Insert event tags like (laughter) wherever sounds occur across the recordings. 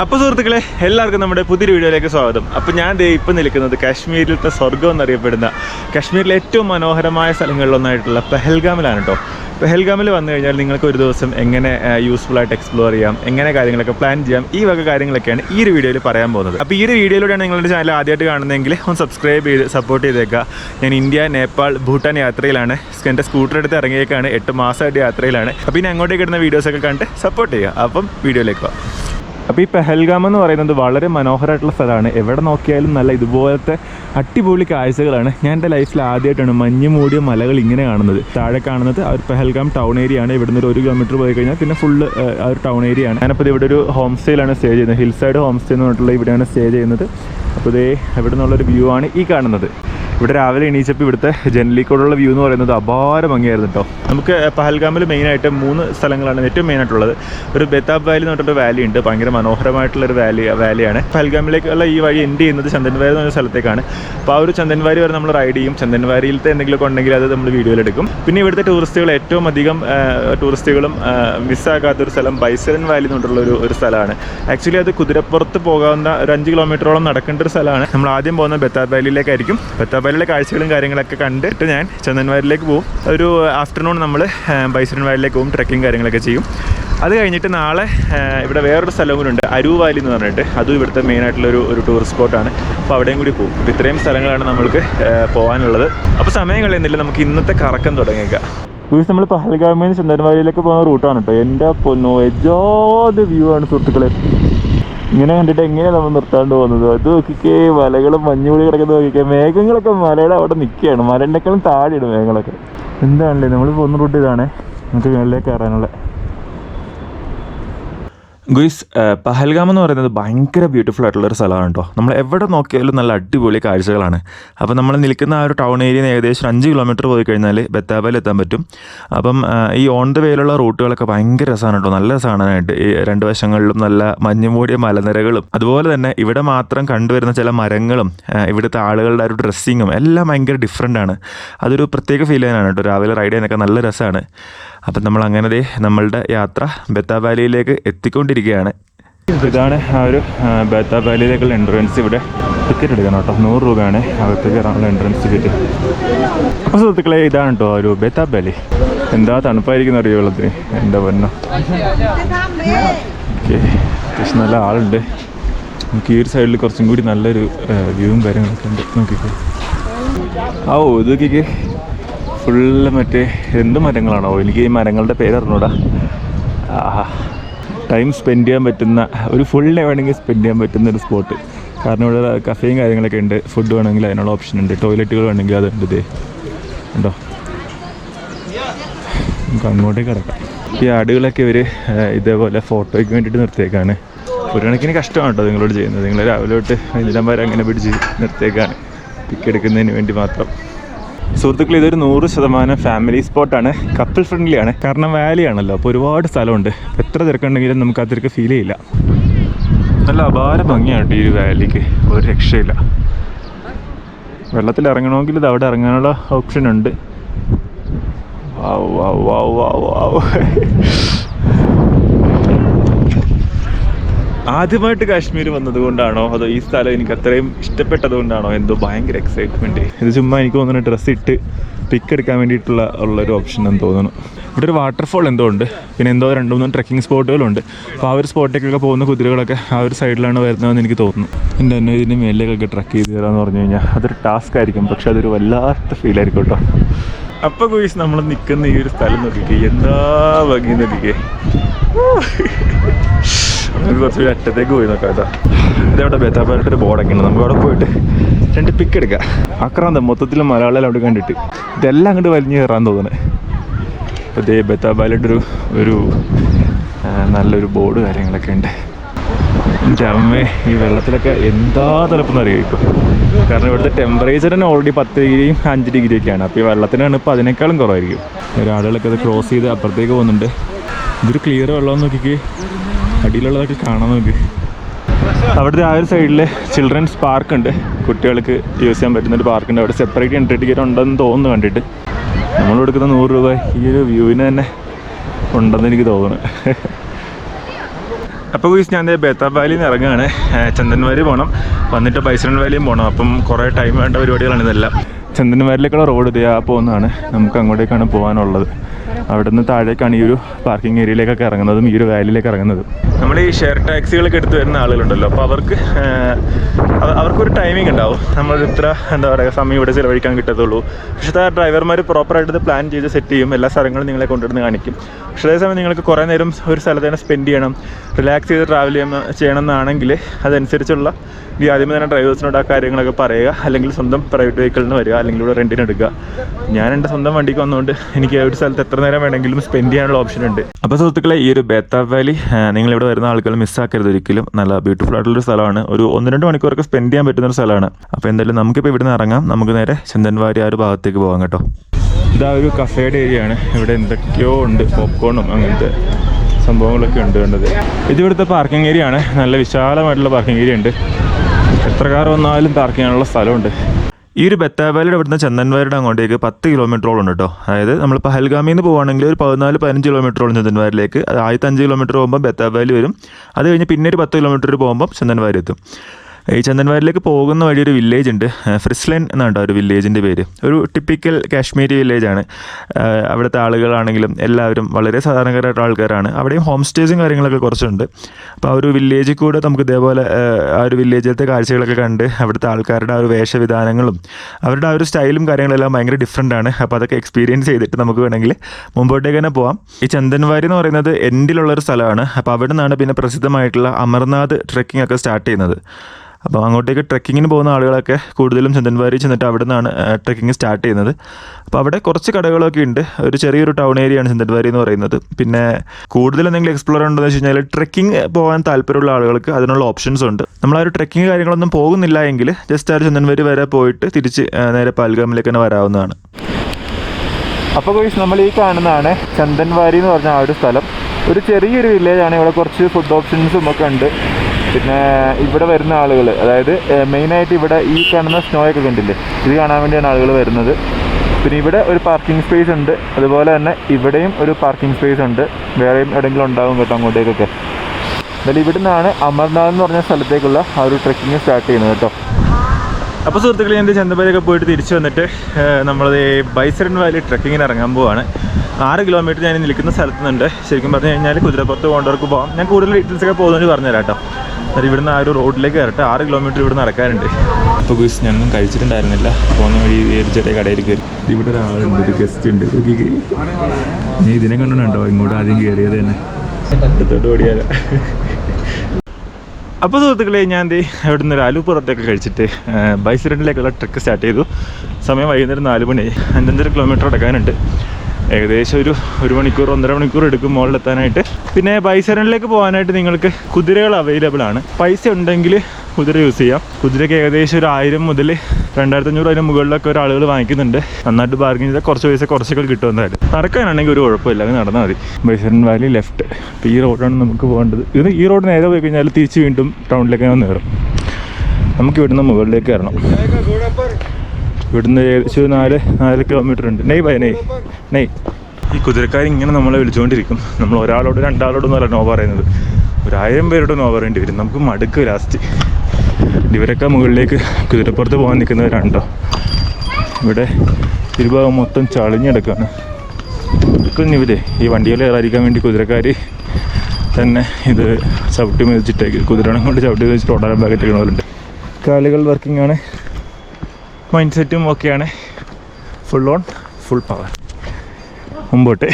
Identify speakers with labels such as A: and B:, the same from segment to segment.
A: അപ്പോൾ സുഹൃത്തുക്കളെ എല്ലാവർക്കും നമ്മുടെ പുതിയൊരു വീഡിയോയിലേക്ക് സ്വാഗതം. അപ്പോൾ ഞാൻ ദേ ഇപ്പം നിൽക്കുന്നത് കാശ്മീരിലത്തെ സ്വർഗം എന്നറിയപ്പെടുന്ന കാശ്മീരിലെ ഏറ്റവും മനോഹരമായ സ്ഥലങ്ങളിലൊന്നായിട്ടുള്ള പെഹൽഗാമിലാണ് കേട്ടോ പെഹൽഗാമിൽ വന്നു കഴിഞ്ഞാൽ നിങ്ങൾക്ക് ഒരു ദിവസം എങ്ങനെ യൂസ്ഫുൾ ആയിട്ട് എക്സ്പ്ലോർ ചെയ്യാം എങ്ങനെ കാര്യങ്ങളൊക്കെ പ്ലാൻ ചെയ്യാം ഈ വക കാര്യങ്ങളൊക്കെയാണ് ഈ ഒരു വീഡിയോയിൽ പറയാൻ പോകുന്നത്. അപ്പോൾ ഈ ഒരു വീഡിയോയിലൂടെയാണ് നിങ്ങളുടെ ചാനൽ ആദ്യമായിട്ട് കാണുന്നതെങ്കിൽ ഒന്ന് സബ്സ്ക്രൈബ് ചെയ്ത് സപ്പോർട്ട് ചെയ്തേക്കുക ഞാൻ ഇന്ത്യ നേപ്പാൾ ഭൂട്ടാൻ യാത്രയിലാണ്. എന്റെ സ്കൂട്ടർ എടുത്ത് ഇറങ്ങിയേക്കാണ്. എട്ട് മാസമായിട്ട് യാത്രയിലാണ്. അപ്പോൾ ഇനി അങ്ങോട്ടേക്ക് ഇടുന്ന വീഡിയോസൊക്കെ കണ്ട് സപ്പോർട്ട് ചെയ്യുക. അപ്പം വീഡിയോയിലേക്ക് പോകാം അപ്പോൾ ഈ പെഹൽഗാം എന്ന് പറയുന്നത് വളരെ മനോഹരമായിട്ടുള്ള സ്ഥലമാണ്. എവിടെ നോക്കിയാലും നല്ല ഇതുപോലത്തെ അടിപൊളി കാഴ്ചകളാണ്. ഞാൻ എന്റെ ലൈഫിൽ ആദ്യമായിട്ടാണ് മഞ്ഞ് മൂടിയ മലകൾ ഇങ്ങനെ കാണുന്നത്. താഴെ കാണുന്നത് ആ ഒരു പെഹൽഗാം ടൗൺ ഏരിയ ആണ്. ഇവിടുന്ന് ഒരു കിലോമീറ്റർ പോയി കഴിഞ്ഞാൽ പിന്നെ ഫുള്ള് ആ ഒരു ടൗൺ ഏരിയ ആണ്. ഞാനപ്പോൾ ഇവിടെ ഒരു ഹോം സ്റ്റേയിലാണ് സ്റ്റേ ചെയ്യുന്നത്. ഹിൽ സൈഡ് ഹോം സ്റ്റേ എന്ന് പറഞ്ഞിട്ടുള്ള ഇവിടെയാണ് സ്റ്റേ ചെയ്യുന്നത്. അപ്പോൾ ഇതേ ഇവിടെ നിന്നുള്ളൊരു വ്യൂ ആണ് ഈ കാണുന്നത്. ഇവിടെ രാവിലെ എണീച്ചപ്പോൾ ഇവിടുത്തെ ജനലിൽ കൂടെയുള്ള വ്യൂ എന്ന് പറയുന്നത് അപാര ഭംഗിയായിരുന്നു കേട്ടോ. നമുക്ക് പഹൽഗാമിൽ മെയിനായിട്ട് മൂന്ന് സ്ഥലങ്ങളാണ് ഏറ്റവും മെയിനായിട്ടുള്ളത് ഒരു ബെത്താബ് വാലി എന്ന് പറഞ്ഞിട്ടൊരു വാലി ഉണ്ട്. ഭയങ്കര മനോഹരമായിട്ടുള്ളൊരു വാലി വാലിയാണ് പഹൽഗാമിലേക്കുള്ള ഈ വഴി എൻഡ് ചെയ്യുന്നത് ചന്ദൻവാരി എന്ന് പറഞ്ഞ സ്ഥലത്തേക്കാണ്. അപ്പോൾ ആ ഒരു ചന്ദൻവാരി വരെ നമ്മൾ റൈഡ് ചെയ്യും. ചന്ദൻവാരിയിലത്തെ എന്തെങ്കിലുമൊക്കെ ഉണ്ടെങ്കിൽ അത് നമ്മൾ വീഡിയോയിലെടുക്കും പിന്നെ ഇവിടുത്തെ ടൂറിസ്റ്റുകൾ ഏറ്റവും അധികം ടൂറിസ്റ്റുകളും മിസ്സാകാത്തൊരു സ്ഥലം ബൈസരൻ വാലി എന്ന് പറഞ്ഞിട്ടുള്ള ഒരു സ്ഥലമാണ്. ആക്ച്വലി അത് കുതിരപ്പുറത്ത് പോകാവുന്ന ഒരു അഞ്ച് കിലോമീറ്ററോളം നടക്കേണ്ട ഒരു സ്ഥലമാണ്. നമ്മൾ ആദ്യം പോകുന്ന ബത്താർ വാലിയിലേക്കായിരിക്കും ബത്താർ വാലിയിലെ കാഴ്ചകളും കാര്യങ്ങളൊക്കെ കണ്ടിട്ട് ഞാൻ ചന്ദൻവാരിലേക്ക് പോകും ഒരു ആഫ്റ്റർനൂൺ നമ്മൾ ബൈസരൻ വാലിയിലേക്ക് പോകും ട്രക്കിങ് കാര്യങ്ങളൊക്കെ ചെയ്യും. അത് കഴിഞ്ഞിട്ട് നാളെ ഇവിടെ വേറൊരു സ്ഥലവും കൂടി ഉണ്ട്. അരൂ വാലി എന്ന് പറഞ്ഞിട്ട്. അതും ഇവിടുത്തെ മെയിൻ ആയിട്ടുള്ള ഒരു ഒരു ടൂറിസ്റ്റ് സ്പോട്ടാണ് അപ്പോൾ അവിടെയും കൂടി പോകും അപ്പോൾ ഇത്രയും സ്ഥലങ്ങളാണ് നമുക്ക് പോകാനുള്ളത് അപ്പോൾ സമയം കളയുന്നില്ല. നമുക്ക് ഇന്നത്തെ കറക്കം തുടങ്ങിയേക്കാം. നമ്മൾ പഹൽഗാമിൽ നിന്ന് ചന്ദൻവാലിയിലേക്ക് പോകുന്ന റൂട്ടാണ് കേട്ടോ എന്റെ പൊന്നോ എജോ വ്യൂ ആണ് സുഹൃത്തുക്കളെ. ഇങ്ങനെ കണ്ടിട്ട് എങ്ങനെയാണ് നമ്മൾ നിർത്താണ്ട് പോകുന്നത്? അത് നോക്കിക്കേ മലകളും മഞ്ഞുകൂടി കിടക്കുന്നത് നോക്കിക്കേ മേഘങ്ങളൊക്കെ മലയുടെ അവിടെ നിൽക്കുകയാണ്. മലന്റെക്കാളും താഴെയാണ് മേഘങ്ങളൊക്കെ. എന്താണല്ലേ? നമ്മൾ പോകുന്ന റൂട്ട് ഇതാണ്. നമുക്ക് മേളിലേക്ക് കയറാനുള്ള ഗുയിസ് പഹൽഗാം എന്ന് പറയുന്നത് ഭയങ്കര ബ്യൂട്ടിഫുൾ ആയിട്ടുള്ള ഒരു സ്ഥലമാണ് കേട്ടോ നമ്മൾ എവിടെ നോക്കിയാലും നല്ല അടിപൊളി കാഴ്ചകളാണ്. അപ്പോൾ നമ്മൾ നിൽക്കുന്ന ആ ഒരു ടൗൺ ഏരിയയിൽ ഏകദേശം അഞ്ച് കിലോമീറ്റർ പോയി കഴിഞ്ഞാൽ ബത്താബയിൽ എത്താൻ പറ്റും. അപ്പം ഈ ഓൺ ദ വേയിലുള്ള റൂട്ടുകളൊക്കെ ഭയങ്കര രസമാണ് കേട്ടോ നല്ല രസമാണായിട്ട് ഈ രണ്ട് വശങ്ങളിലും നല്ല മഞ്ഞ് മൂടിയ മലനിരകളും. അതുപോലെ തന്നെ ഇവിടെ മാത്രം കണ്ടുവരുന്ന ചില മരങ്ങളും ഇവിടുത്തെ ആളുകളുടെ ഒരു ഡ്രസ്സിങ്ങും എല്ലാം ഭയങ്കര ഡിഫറെന്റ് ആണ്. അതൊരു പ്രത്യേക ഫീൽ ചെയ്യാനാണ് കേട്ടോ രാവിലെ റൈഡ് ചെയ്യാനൊക്കെ നല്ല രസമാണ്. അപ്പം നമ്മൾ അങ്ങനെ നമ്മളുടെ യാത്ര ബെത്ത വാലിയിലേക്ക് എത്തിക്കൊണ്ടിരിക്കുകയാണ്. ഇതാണ് ആ ഒരു ആ, വാലിയിലേക്കുള്ള എൻട്രൻസ് ഇവിടെ. ടിക്കറ്റ് എടുക്കണം കേട്ടോ. നൂറ് രൂപയാണ് അകത്തേക്ക് കയറാനുള്ള എൻട്രൻസ് ടിക്കറ്റ് അപ്പോൾ സുഹൃത്തുക്കളെ ഇതാണ് കേട്ടോ ഒരു ബെത്ത വാലി. എന്താ തണുപ്പായിരിക്കുന്ന അറിയോ വെള്ളത്തിന് എന്താ ഓക്കെ അത്യാവശ്യം നല്ല ആളുണ്ട്. നമുക്ക് ഈ ഒരു സൈഡിൽ കുറച്ചും കൂടി നല്ലൊരു വ്യൂവും കാര്യങ്ങളൊക്കെ ഉണ്ട്. നോക്കിക്കോ. ആ നോക്കിക്കേ. ഫുള്ള് മറ്റേ എന്ത് മരങ്ങളാണോ? എനിക്ക് ഈ മരങ്ങളുടെ പേര് ആഹാ. ടൈം സ്പെൻഡ് ചെയ്യാൻ പറ്റുന്ന ഒരു ഫുൾ ഡേ വേണമെങ്കിൽ സ്പെൻഡ് ചെയ്യാൻ പറ്റുന്ന ഒരു സ്പോട്ട് കാരണം ഇവിടെ കഫേയും കാര്യങ്ങളൊക്കെ ഉണ്ട്. ഫുഡ് വേണമെങ്കിൽ അതിനുള്ള ഓപ്ഷൻ ഉണ്ട്. ടോയ്ലറ്റുകൾ വേണമെങ്കിൽ അതുണ്ട് ഇതേ ഉണ്ടോ? നമുക്ക് അങ്ങോട്ടേക്ക് കിടക്കാം. ഈ ആടുകളൊക്കെ ഇവർ ഇതേപോലെ ഫോട്ടോയ്ക്ക് വേണ്ടിയിട്ട് നിർത്തിയേക്കാണ്. ഒരു കണക്കിന് കഷ്ടമാണ് കേട്ടോ നിങ്ങളോട് ചെയ്യുന്നത്. നിങ്ങൾ രാവിലെ തൊട്ട് വൈകുന്നേരം വരെ അങ്ങനെ പിടിച്ച് നിർത്തിയേക്കാണ്. പിക്ക് എടുക്കുന്നതിന് വേണ്ടി മാത്രം. സുഹൃത്തുക്കൾ ഇതൊരു നൂറ് ശതമാനം ഫാമിലി സ്പോട്ടാണ് കപ്പിൾ ഫ്രണ്ട്ലി ആണ്. കാരണം വാലി ആണല്ലോ. അപ്പോൾ ഒരുപാട് സ്ഥലമുണ്ട്. എത്ര തിരക്കുണ്ടെങ്കിലും നമുക്ക് ആ തിരക്ക് ഫീൽ ചെയ്യില്ല. നല്ല അപാര ഭംഗിയാണ് ഈ വാലിക്ക് ഒരു രക്ഷയില്ല. വെള്ളത്തിൽ ഇറങ്ങണമെങ്കിൽ ഇത് അവിടെ ഇറങ്ങാനുള്ള ഓപ്ഷൻ ഉണ്ട്. ആദ്യമായിട്ട് കാശ്മീർ വന്നത് കൊണ്ടാണോ അതോ ഈ സ്ഥലം എനിക്ക് അത്രയും ഇഷ്ടപ്പെട്ടത് കൊണ്ടാണോ എന്തോ ഭയങ്കര എക്സൈറ്റ്മെന്റ് ഇത് ചുമ്മാ എനിക്ക് തോന്നുന്നു ഡ്രസ്സ് ഇട്ട് പിക്ക് എടുക്കാൻ വേണ്ടിയിട്ടുള്ള ഉള്ളൊരു ഓപ്ഷൻ എന്ന് തോന്നുന്നു. ഇവിടെ ഒരു വാട്ടർഫോൾ എന്തോ ഉണ്ട്. പിന്നെ എന്തോ രണ്ട് മൂന്ന് ട്രക്കിംഗ് സ്പോട്ടുകളുണ്ട് അപ്പോൾ ആ ഒരു സ്പോട്ടിലേക്കൊക്കെ പോകുന്ന കുതിരകളൊക്കെ ആ ഒരു സൈഡിലാണ് വരുന്നതെന്ന് എനിക്ക് തോന്നുന്നു. എന്റെ തന്നെ ഇതിന്റെ മേലിലേക്കൊക്കെ ട്രക്ക് ചെയ്ത് തരാമെന്ന് പറഞ്ഞു കഴിഞ്ഞാൽ അതൊരു ടാസ്ക് ആയിരിക്കും. പക്ഷെ അതൊരു വല്ലാത്ത ഫീൽ ആയിരിക്കും കേട്ടോ. അപ്പോൾ കുയിസ് നമ്മൾ നിൽക്കുന്ന ഈ ഒരു സ്ഥലം നോക്കിക്കേ. എന്താ ഭംഗി നോക്കിക്കേ. നമുക്ക് കുറച്ച് അറ്റത്തേക്ക് പോയി നോക്കാം കേട്ടോ. ഇതവിടെ ബേത്താപ്പാലായിട്ട് ഒരു ബോർഡൊക്കെ ഉണ്ട്. നമുക്ക് അവിടെ പോയിട്ട് രണ്ട് പിക്ക് എടുക്കാം. അക്രാന്ത മൊത്തത്തിൽ മലയാളികൾ അവിടെ കണ്ടിട്ട്. ഇതെല്ലാം അങ്ങോട്ട് വലിഞ്ഞു കയറാൻ തോന്നുന്നത് അപ്പോൾ ഇതേ ബേത്താപ്പാലായിട്ടൊരു ഒരു നല്ലൊരു ബോർഡ് കാര്യങ്ങളൊക്കെ ഉണ്ട്. എന്റെ അമ്മേ ഈ വെള്ളത്തിലൊക്കെ എന്താ തണുപ്പെന്ന് അറിയാം ഇപ്പോൾ കാരണം ഇവിടുത്തെ ടെമ്പറേച്ചർ തന്നെ ഓൾറെഡി പത്ത് ഡിഗ്രിയും അഞ്ച് ഡിഗ്രി ഒക്കെയാണ് അപ്പോൾ ഈ വെള്ളത്തിനാണ് ഇപ്പോൾ അതിനേക്കാളും കുറവായിരിക്കും. ഒരാളുകളൊക്കെ അത് ക്രോസ് ചെയ്ത് അപ്പുറത്തേക്ക് പോകുന്നുണ്ട്. ഇതൊരു ക്ലിയർ വെള്ളം നോക്കിക്ക്. അടിയിലുള്ളതൊക്കെ കാണാൻ നോക്കി. അവിടുത്തെ ആ ഒരു സൈഡിൽ ചിൽഡ്രൻസ് പാർക്ക് ഉണ്ട്. കുട്ടികൾക്ക് യൂസ് ചെയ്യാൻ പറ്റുന്ന ഒരു പാർക്ക് ഉണ്ട്. അവിടെ സെപ്പറേറ്റ് എൻട്രി ടിക്കറ്റ് ഉണ്ടെന്ന് തോന്നുന്നു കണ്ടിട്ട്. നമ്മൾ കൊടുക്കുന്ന നൂറ് രൂപ ഈ ഒരു വ്യൂവിന് തന്നെ ഉണ്ടെന്ന് എനിക്ക് തോന്നുന്നു. (laughs) അപ്പോൾ ഗുയിസ് ഞാൻ ബേത്താബ് വാലിയിൽ നിന്ന് ഇറങ്ങുകയാണ്. ചന്ദൻ വാലി പോകണം വന്നിട്ട് ബൈസൺ വാലിയും പോകണം അപ്പം കുറേ ടൈം വേണ്ട പരിപാടികളാണ് ഇതെല്ലാം. ചന്ദൻവാരിലേക്കുള്ള റോഡ് ഇതേ ആ പോകുന്നതാണ്. നമുക്ക് അങ്ങോട്ടേക്കാണ് പോകാനുള്ളത് അവിടെ നിന്ന് താഴേക്കാണ് ഈ ഒരു പാർക്കിംഗ് ഏരിയയിലേക്കൊക്കെ ഇറങ്ങുന്നതും ഈ ഒരു വാലിയിലേക്ക് ഇറങ്ങുന്നതും. നമ്മൾ ഈ ഷെയർ ടാക്സികളൊക്കെ എടുത്ത് വരുന്ന ആളുകളുണ്ടല്ലോ. അപ്പോൾ അവർക്ക് അവർക്കൊരു ടൈമിംഗ് ഉണ്ടാവും. നമ്മൾ ഇത്ര എന്താ പറയുക സമയം ഇവിടെ ചിലവഴിക്കാൻ കിട്ടത്തുള്ളൂ. പക്ഷേ ആ ഡ്രൈവർമാർ പ്രോപ്പറായിട്ട് ഇത് പ്ലാൻ ചെയ്ത് സെറ്റ് ചെയ്യും. എല്ലാ സ്ഥലങ്ങളും നിങ്ങളെ കൊണ്ടുവന്ന് കാണിക്കും. പക്ഷേ അതേസമയം നിങ്ങൾക്ക് കുറേ നേരം ഒരു സ്ഥലത്ത് തന്നെ സ്പെൻഡ് ചെയ്യണം. റിലാക്സ് ചെയ്ത് ട്രാവൽ ചെയ്യണം ചെയ്യണം എന്നാണെങ്കിൽ അതനുസരിച്ചുള്ള ഈ ആദ്യമേ തന്നെ ഡ്രൈവേഴ്സിനോട് ആ കാര്യങ്ങളൊക്കെ പറയുക. അല്ലെങ്കിൽ സ്വന്തം പ്രൈവറ്റ് വെഹിക്കിളിന് വരിക. അല്ലെങ്കിൽ ഇവിടെ റെന്റിന് എടുക്കുക. ഞാൻ എന്റെ സ്വന്തം വണ്ടിക്ക് വന്നുകൊണ്ട് എനിക്ക് ഒരു സ്ഥലത്ത് എത്ര നേരം വേണമെങ്കിലും സ്പെൻഡ് ചെയ്യാനുള്ള ഓപ്ഷൻ ഉണ്ട്. അപ്പോൾ സുഹൃത്തുക്കളെ ഈ ഒരു ബേത്താബ് വാലി നിങ്ങളിവിടെ വരുന്ന ആളുകൾ മിസ്സാക്കരുത് ഒരിക്കലും. നല്ല ബ്യൂട്ടിഫുൾ ആയിട്ടുള്ളൊരു സ്ഥലമാണ്. ഒരു ഒന്ന് രണ്ട് മണിക്കൂറൊക്കെ സ്പെൻഡ് ചെയ്യാൻ പറ്റുന്ന ഒരു സ്ഥലമാണ്. അപ്പോൾ എന്തായാലും നമുക്കിപ്പോൾ ഇവിടെ നിന്ന് ഇറങ്ങാം. നമുക്ക് നേരെ ചന്ദൻവാരി ആ ഒരു ഭാഗത്തേക്ക് പോകാം കേട്ടോ. ഇതാ ഒരു കഫേയുടെ ഏരിയ ആണ്. ഇവിടെ എന്തൊക്കെയോ ഉണ്ട്. പോപ്കോണും അങ്ങനത്തെ സംഭവങ്ങളൊക്കെ ഉണ്ട് കണ്ടത്. ഇത് ഇവിടുത്തെ പാർക്കിംഗ് ഏരിയ ആണ്. നല്ല വിശാലമായിട്ടുള്ള പാർക്കിംഗ് ഏരിയ ഉണ്ട്. എത്ര കാർ വന്നാലും പാർക്ക് ചെയ്യാനുള്ള സ്ഥലമുണ്ട്. ഈ ഒരു ബത്താബാലിയുടെ അവിടുന്ന് ചന്ദൻവാരിയുടെ അങ്ങോട്ടേക്ക് പത്ത് കിലോമീറ്ററോളം ഉണ്ട് കേട്ടോ അതായത് നമ്മളിപ്പോൾ ഹൽഗാമിൽ നിന്ന് പോകുകയാണെങ്കിൽ ഒരു പതിനാല് പതിനഞ്ച് കിലോമീറ്ററോളം ചന്ദൻവാരിലേക്ക് അത് ആദ്യത്തെ അഞ്ച് കിലോമീറ്റർ പോകുമ്പോൾ ബത്താവാലി വരും. അത് കഴിഞ്ഞ് പിന്നെ ഒരു പത്ത് കിലോമീറ്റർ പോകുമ്പോൾ ചന്ദൻവാരി എത്തും. ഈ ചന്ദൻവാരിലേക്ക് പോകുന്ന വഴി ഒരു വില്ലേജ് ഉണ്ട്. ഫ്രിസ്ലൻ എന്നാണ് കേട്ടോ ഒരു വില്ലേജിന്റെ പേര്. ഒരു ടിപ്പിക്കൽ കാശ്മീരി വില്ലേജാണ് അവിടുത്തെ ആളുകളാണെങ്കിലും എല്ലാവരും വളരെ സാധാരണക്കാരായിട്ടുള്ള ആൾക്കാരാണ്. അവിടെയും ഹോം സ്റ്റേസും കാര്യങ്ങളൊക്കെ കുറച്ചുണ്ട്. അപ്പോൾ ആ ഒരു വില്ലേജിൽ കൂടെ നമുക്ക് ഇതേപോലെ ആ ഒരു വില്ലേജിലത്തെ കാഴ്ചകളൊക്കെ കണ്ട് അവിടുത്തെ ആൾക്കാരുടെ ആ ഒരു വേഷവിധാനങ്ങളും അവരുടെ ആ ഒരു സ്റ്റൈലും കാര്യങ്ങളെല്ലാം ഭയങ്കര ഡിഫറെന്റ് ആണ്. അപ്പോൾ അതൊക്കെ എക്സ്പീരിയൻസ് ചെയ്തിട്ട് നമുക്ക് വേണമെങ്കിൽ മുമ്പോട്ടേക്ക് തന്നെ പോവാം. ഈ ചന്ദൻവാരി എന്ന് പറയുന്നത് എൻഡിലുള്ളൊരു സ്ഥലമാണ്. അപ്പോൾ അവിടെ നിന്നാണ് പിന്നെ പ്രസിദ്ധമായിട്ടുള്ള അമർനാഥ് ട്രെക്കിംഗ് ഒക്കെ സ്റ്റാർട്ട് ചെയ്യുന്നത്. അപ്പോൾ അങ്ങോട്ടേക്ക് ട്രെക്കിങ്ങിന് പോകുന്ന ആളുകളൊക്കെ കൂടുതലും ചന്ദൻവാരി ചെന്നിട്ട് അവിടെ നിന്നാണ് ട്രെക്കിംഗ് സ്റ്റാർട്ട് ചെയ്യുന്നത്. അപ്പോൾ അവിടെ കുറച്ച് കടകളൊക്കെ ഉണ്ട്. ഒരു ചെറിയൊരു ടൗൺ ഏരിയയാണ് ചന്ദൻവാരി എന്ന് പറയുന്നത്. പിന്നെ കൂടുതൽ എന്തെങ്കിലും എക്സ്പ്ലോർ ഉണ്ടെന്ന് വെച്ച് കഴിഞ്ഞാൽ ട്രെക്കിംഗ് പോകാൻ താല്പര്യമുള്ള ആളുകൾക്ക് അതിനുള്ള ഓപ്ഷൻസ് ഉണ്ട്. നമ്മൾ ആ ഒരു ട്രെക്കിംഗ് കാര്യങ്ങളൊന്നും പോകുന്നില്ല എങ്കിൽ ജസ്റ്റ് ആ ചന്ദൻവാരി വരെ പോയിട്ട് തിരിച്ച് നേരെ പാൽഗാമിലേക്ക് തന്നെ വരാവുന്നതാണ്. അപ്പോൾ കോഴ്സ് നമ്മൾ ഈ കാണുന്നതാണ് ചന്ദൻവാരി എന്ന് പറഞ്ഞ ആ ഒരു സ്ഥലം. ഒരു ചെറിയൊരു വില്ലേജാണ് ഇവിടെ കുറച്ച് ഫുഡ് ഓപ്ഷൻസും ഒക്കെ ഉണ്ട്. പിന്നെ ഇവിടെ വരുന്ന ആളുകൾ അതായത് മെയിനായിട്ട് ഇവിടെ ഈ കാണുന്ന സ്നോ ഒക്കെ കണ്ടില്ലേ? ഇത് കാണാൻ വേണ്ടിയാണ് ആളുകൾ വരുന്നത്. പിന്നെ ഇവിടെ ഒരു പാർക്കിംഗ് സ്പേസ് ഉണ്ട്. അതുപോലെ തന്നെ ഇവിടെയും ഒരു പാർക്കിംഗ് സ്പേസ് ഉണ്ട്. വേറെയും എവിടെയെങ്കിലും ഉണ്ടാവും കേട്ടോ അങ്ങോട്ടേക്കൊക്കെ. എന്തായാലും ഇവിടെ നിന്നാണ് അമർനാഥ് എന്ന് പറഞ്ഞ സ്ഥലത്തേക്കുള്ള ആ ഒരു ട്രെക്കിങ് സ്റ്റാർട്ട് ചെയ്യുന്നത് കേട്ടോ. അപ്പോൾ സുഹൃത്തുക്കളെ എന്റെ ചന്തപ്പേരൊക്കെ പോയിട്ട് തിരിച്ചു വന്നിട്ട് നമ്മളത് ബൈസറൻ വാലി ട്രക്കിങ്ങിന് ഇറങ്ങാൻ പോവാണ്. ആറ് കിലോമീറ്റർ ഞാൻ നിൽക്കുന്ന സ്ഥലത്തുനിന്നുണ്ട്. ശരിക്കും പറഞ്ഞു കഴിഞ്ഞാൽ കുതിരപ്പുറത്ത് പോകേണ്ടവർക്ക് പോകാം ഞാൻ കൂടുതൽ ഡീറ്റെയിൽസ് ഒക്കെ പോകുന്നതിന് പറഞ്ഞുതരാം കേട്ടോ. അത് ഇവിടുന്ന് ആ ഒരു റോഡിലേക്ക് കയറട്ടെ ആറ് കിലോമീറ്റർ ഇവിടെ നടക്കാറുണ്ട് അപ്പോൾ ഗുസ് ഞാനൊന്നും കഴിച്ചിട്ടുണ്ടായിരുന്നില്ല. പോകുന്ന വഴി ഏത് ചെറിയ കടയിൽ കയറി ഇവിടെ ഒരാളുണ്ട് ഒരു ഗസ്റ്റ് ഉണ്ട്. നീ ഇതിനെ കണ്ടുണ്ടോ ഇങ്ങോട്ട് ആദ്യം കയറിയത് തന്നെ. അടുത്തോട്ട് ഓടിയാലോ? അപ്പോൾ സുഹൃത്തുക്കളെ ഞാൻ ദേ അവിടെ നിന്ന് ഒരു ആലുപുറത്തൊക്കെ കഴിച്ചിട്ട് ബൈസിഡന്റിലേക്കുള്ള ട്രക്ക് സ്റ്റാർട്ട് ചെയ്തു. സമയം വൈകുന്നേരം നാല് മണി. അഞ്ചഞ്ചര കിലോമീറ്റർ അടക്കാനുണ്ട് ഏകദേശം ഒരു ഒരു മണിക്കൂർ ഒന്നര മണിക്കൂർ എടുക്കും മുകളിലെത്താനായിട്ട് പിന്നെ ബൈസറനിലേക്ക് പോകാനായിട്ട് നിങ്ങൾക്ക് കുതിരകൾ അവൈലബിൾ ആണ്. പൈസ ഉണ്ടെങ്കിൽ കുതിര യൂസ് ചെയ്യാം. കുതിരയ്ക്ക് ഏകദേശം ഒരു ആയിരം മുതൽ രണ്ടായിരത്തി അഞ്ഞൂറ് അതിന് മുകളിലൊക്കെ ഒരു വാങ്ങിക്കുന്നുണ്ട്. നന്നായിട്ട് ബാർഗിൻ ചെയ്താൽ കുറച്ച് പൈസ കുറച്ചൊക്കെ കിട്ടുമെന്നായിട്ട് നടക്കാനാണെങ്കിൽ ഒരു കുഴപ്പമില്ല അങ്ങ് നടന്നാൽ മതി. ബൈസരൻ വാലി ലെഫ്റ്റ് അപ്പോൾ ഈ റോഡാണ് നമുക്ക് പോകേണ്ടത്. ഇത് ഈ റോഡ് നേരെ പോയി കഴിഞ്ഞാൽ തിരിച്ച് വീണ്ടും ടൗണിലേക്ക് ഞാൻ കയറും നമുക്ക് ഇവിടുന്ന് മുകളിലേക്ക് കയറണം. ഇവിടുന്ന് ഏകദേശം നാല് നാല് കിലോമീറ്റർ ഉണ്ട്. നെയ് ബൈ നെയ് നെയ്. ഈ കുതിരക്കാർ ഇങ്ങനെ നമ്മളെ വിളിച്ചുകൊണ്ടിരിക്കും നമ്മൾ ഒരാളോട് രണ്ടാളോട് അല്ല നോ പറയുന്നത്. ഒരായിരം പേരോട് നോ പറയേണ്ടി വരും. നമുക്ക് മടുക്ക് ലാസ്റ്റ് ഇവരൊക്കെ മുകളിലേക്ക് കുതിരപ്പുറത്ത് പോകാൻ നിൽക്കുന്നവരാണ്ടോ ഇവിടെ ഇരുഭാഗം മൊത്തം ചളിഞ്ഞെടുക്കുകയാണ് ഇവരെ. ഈ വണ്ടികൾ കയറാതിരിക്കാൻ വേണ്ടി കുതിരക്കാർ തന്നെ ഇത് ചവിട്ടി മെതിച്ചിട്ടേക്ക്. കുതിരണം കൊണ്ട് ചവിട്ടി മെതിച്ചിട്ട് ഓടാൻ പാകറ്റിക്കണവരുണ്ട് കാലുകൾ വർക്കിംഗ് ആണ്. മൈൻഡ് സെറ്റും ഒക്കെയാണ് ഫുൾ ഓൺ ഫുൾ പവർ മുമ്പോട്ട്.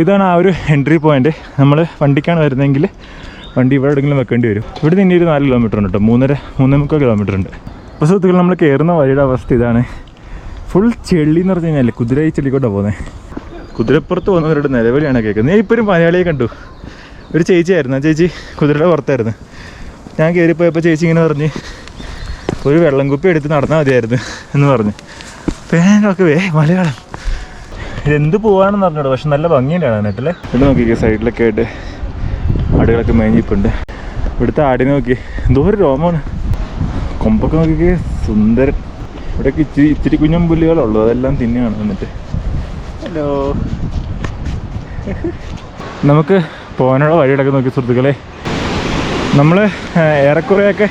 A: ഇതാണ് ആ ഒരു എൻട്രി പോയിന്റ് നമ്മൾ വണ്ടിക്കാണ് വരുന്നതെങ്കിൽ വണ്ടി ഇവിടെ എവിടെയെങ്കിലും വെക്കേണ്ടി വരും. ഇവിടെ നിന്ന് ഒരു നാല് കിലോമീറ്റർ ഉണ്ട് കേട്ടോ മൂന്നര മൂന്നേ മുക്കാൽ കിലോമീറ്റർ ഉണ്ട്. അപ്പോൾ സുഹൃത്തുക്കൾ നമ്മൾ കയറുന്ന വഴിയുടെ അവസ്ഥ ഇതാണ്. ഫുൾ ചെളി എന്ന് പറഞ്ഞു കഴിഞ്ഞാൽ കുതിര ഈ ചെളിക്കോട്ടാണ് പോകുന്നത് കുതിരപ്പുറത്ത് പോകുന്നവരുടെ നിലവിളിയാണ് കേൾക്കുന്നത്. ഞാൻ ഇപ്പോഴും മലയാളിയെ കണ്ടു. ഒരു ചേച്ചിയായിരുന്നു. ആ ചേച്ചി കുതിരയുടെ പുറത്തായിരുന്നു. ഞാൻ കയറിപ്പോയപ്പോൾ ചേച്ചി ഇങ്ങനെ പറഞ്ഞ് ഒരു വെള്ളം കുപ്പി എടുത്ത് നടന്നാൽ മതിയായിരുന്നു എന്ന് പറഞ്ഞു. പേനൊക്കെ വേ മലയാളം. ഇതെന്ത് പോവാണെന്ന് പറഞ്ഞോട് പക്ഷെ നല്ല ഭംഗിയുണ്ട് കാണാനായിട്ടല്ലേ ഇവിടെ നോക്കി സൈഡിലൊക്കെ ആയിട്ട് ആടുകളൊക്കെ മേഞ്ഞിപ്പുണ്ട് ഇവിടുത്തെ ആടിനെ നോക്കി എന്തോ ഒരു രോമമാണ്. കൊമ്പൊക്കെ നോക്കി സുന്ദരൻ. ഇവിടെയൊക്കെ ഇച്ചിരി ഇച്ചിരി പുല്ലുകളുള്ളൂ അതെല്ലാം തിന്നെയാണ് എന്നിട്ട്. ഹലോ. നമുക്ക് പോകാനുള്ള വഴിയിടൊക്കെ നോക്കി സുഹൃത്തുക്കളെ. നമ്മൾ ഏറെക്കുറെയൊക്കെ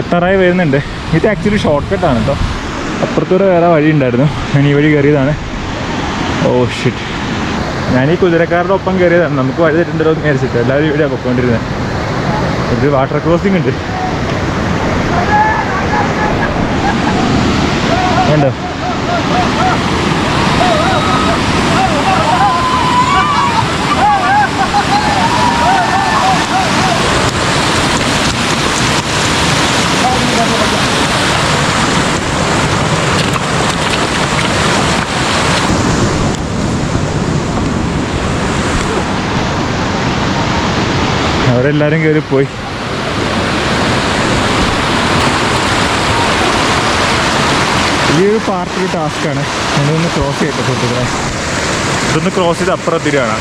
A: എത്താറായി വരുന്നുണ്ട്. ഇത് ആക്ച്വലി ഷോർട്ട് കട്ടാണ് കേട്ടോ അപ്പുറത്തൂടെ വേറെ വഴി ഉണ്ടായിരുന്നു. ഞാൻ ഈ വഴി കയറിയതാണ്. ഓ ഷിറ്റ് ഞാൻ ഈ കുതിരക്കാരുടെ ഒപ്പം കയറിയതാണ്. നമുക്ക് വഴി തെറ്റുണ്ടല്ലോ എന്ന് വിചാരിച്ചിട്ട് എല്ലാവരും ഇവിടെയാണ് പൊക്കോണ്ടിരുന്നത് ഒരു വാട്ടർ ക്രോസിംഗ് ഉണ്ട് വേണ്ടോ അവരെല്ലാരും കയറി പോയി. ഈ ഒരു പാർട്ട് ഒരു ടാസ്ക്കാണ്. ഞാനൊന്ന് ക്രോസ് ചെയ്യട്ടെ സുഹൃത്തുക്കളെ. ഇതൊന്ന് ക്രോസ് ചെയ്ത് അപ്പുറം തിരിയാണ്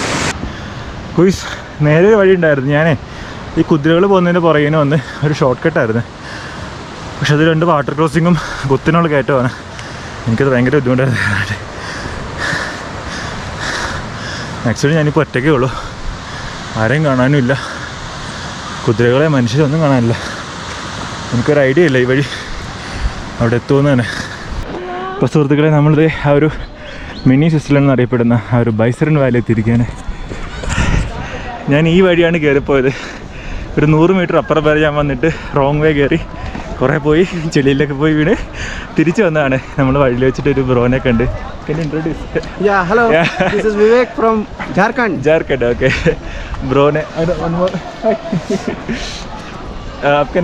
A: കുയിസ് നേരെ ഒരു വഴി ഉണ്ടായിരുന്നു ഞാനേ ഈ കുതിരകൾ പോകുന്നതിന്റെ പുറകിൽ വന്ന് ഒരു ഷോർട്ട് കട്ടായിരുന്നു പക്ഷെ അത് രണ്ട് വാട്ടർ ക്രോസിങ്ങും കുത്തിനുള്ള കയറ്റമാണ്. എനിക്കത് ഭയങ്കര ബുദ്ധിമുട്ടായിരുന്നു മാക്സിമം ഞാനിപ്പോൾ ഒറ്റയ്ക്കേ ഉള്ളൂ. ആരെയും കാണാനും ഇല്ല. കുതിരകളെ മനുഷ്യരൊന്നും കാണാനില്ല. എനിക്കൊരു ഐഡിയ ഇല്ല ഈ വഴി അവിടെ എത്തുമെന്ന് തന്നെ. ഇപ്പോൾ സുഹൃത്തുക്കളെ നമ്മളിത് ആ ഒരു മിനി സ്വിറ്റ്സർലൻഡ് എന്നറിയപ്പെടുന്ന ആ ഒരു ബൈസറൻ വാലി എത്തിയിരിക്കാൻ ഞാൻ ഈ വഴിയാണ് കയറിപ്പോയത് ഒരു നൂറ് മീറ്റർ അപ്പുറം വരെ ഞാൻ വന്നിട്ട് റോങ് വേ കയറി കുറേ പോയി. ചെളിയിലൊക്കെ പോയി വീണ്. തിരിച്ചു വന്നതാണ്. നമ്മൾ വഴിയിൽ വെച്ചിട്ട് ഒരു ബ്രോനെ കണ്ട്.
B: Hello Vivek from Jharkhand
A: Jharkhand okay ബ്രോനെ.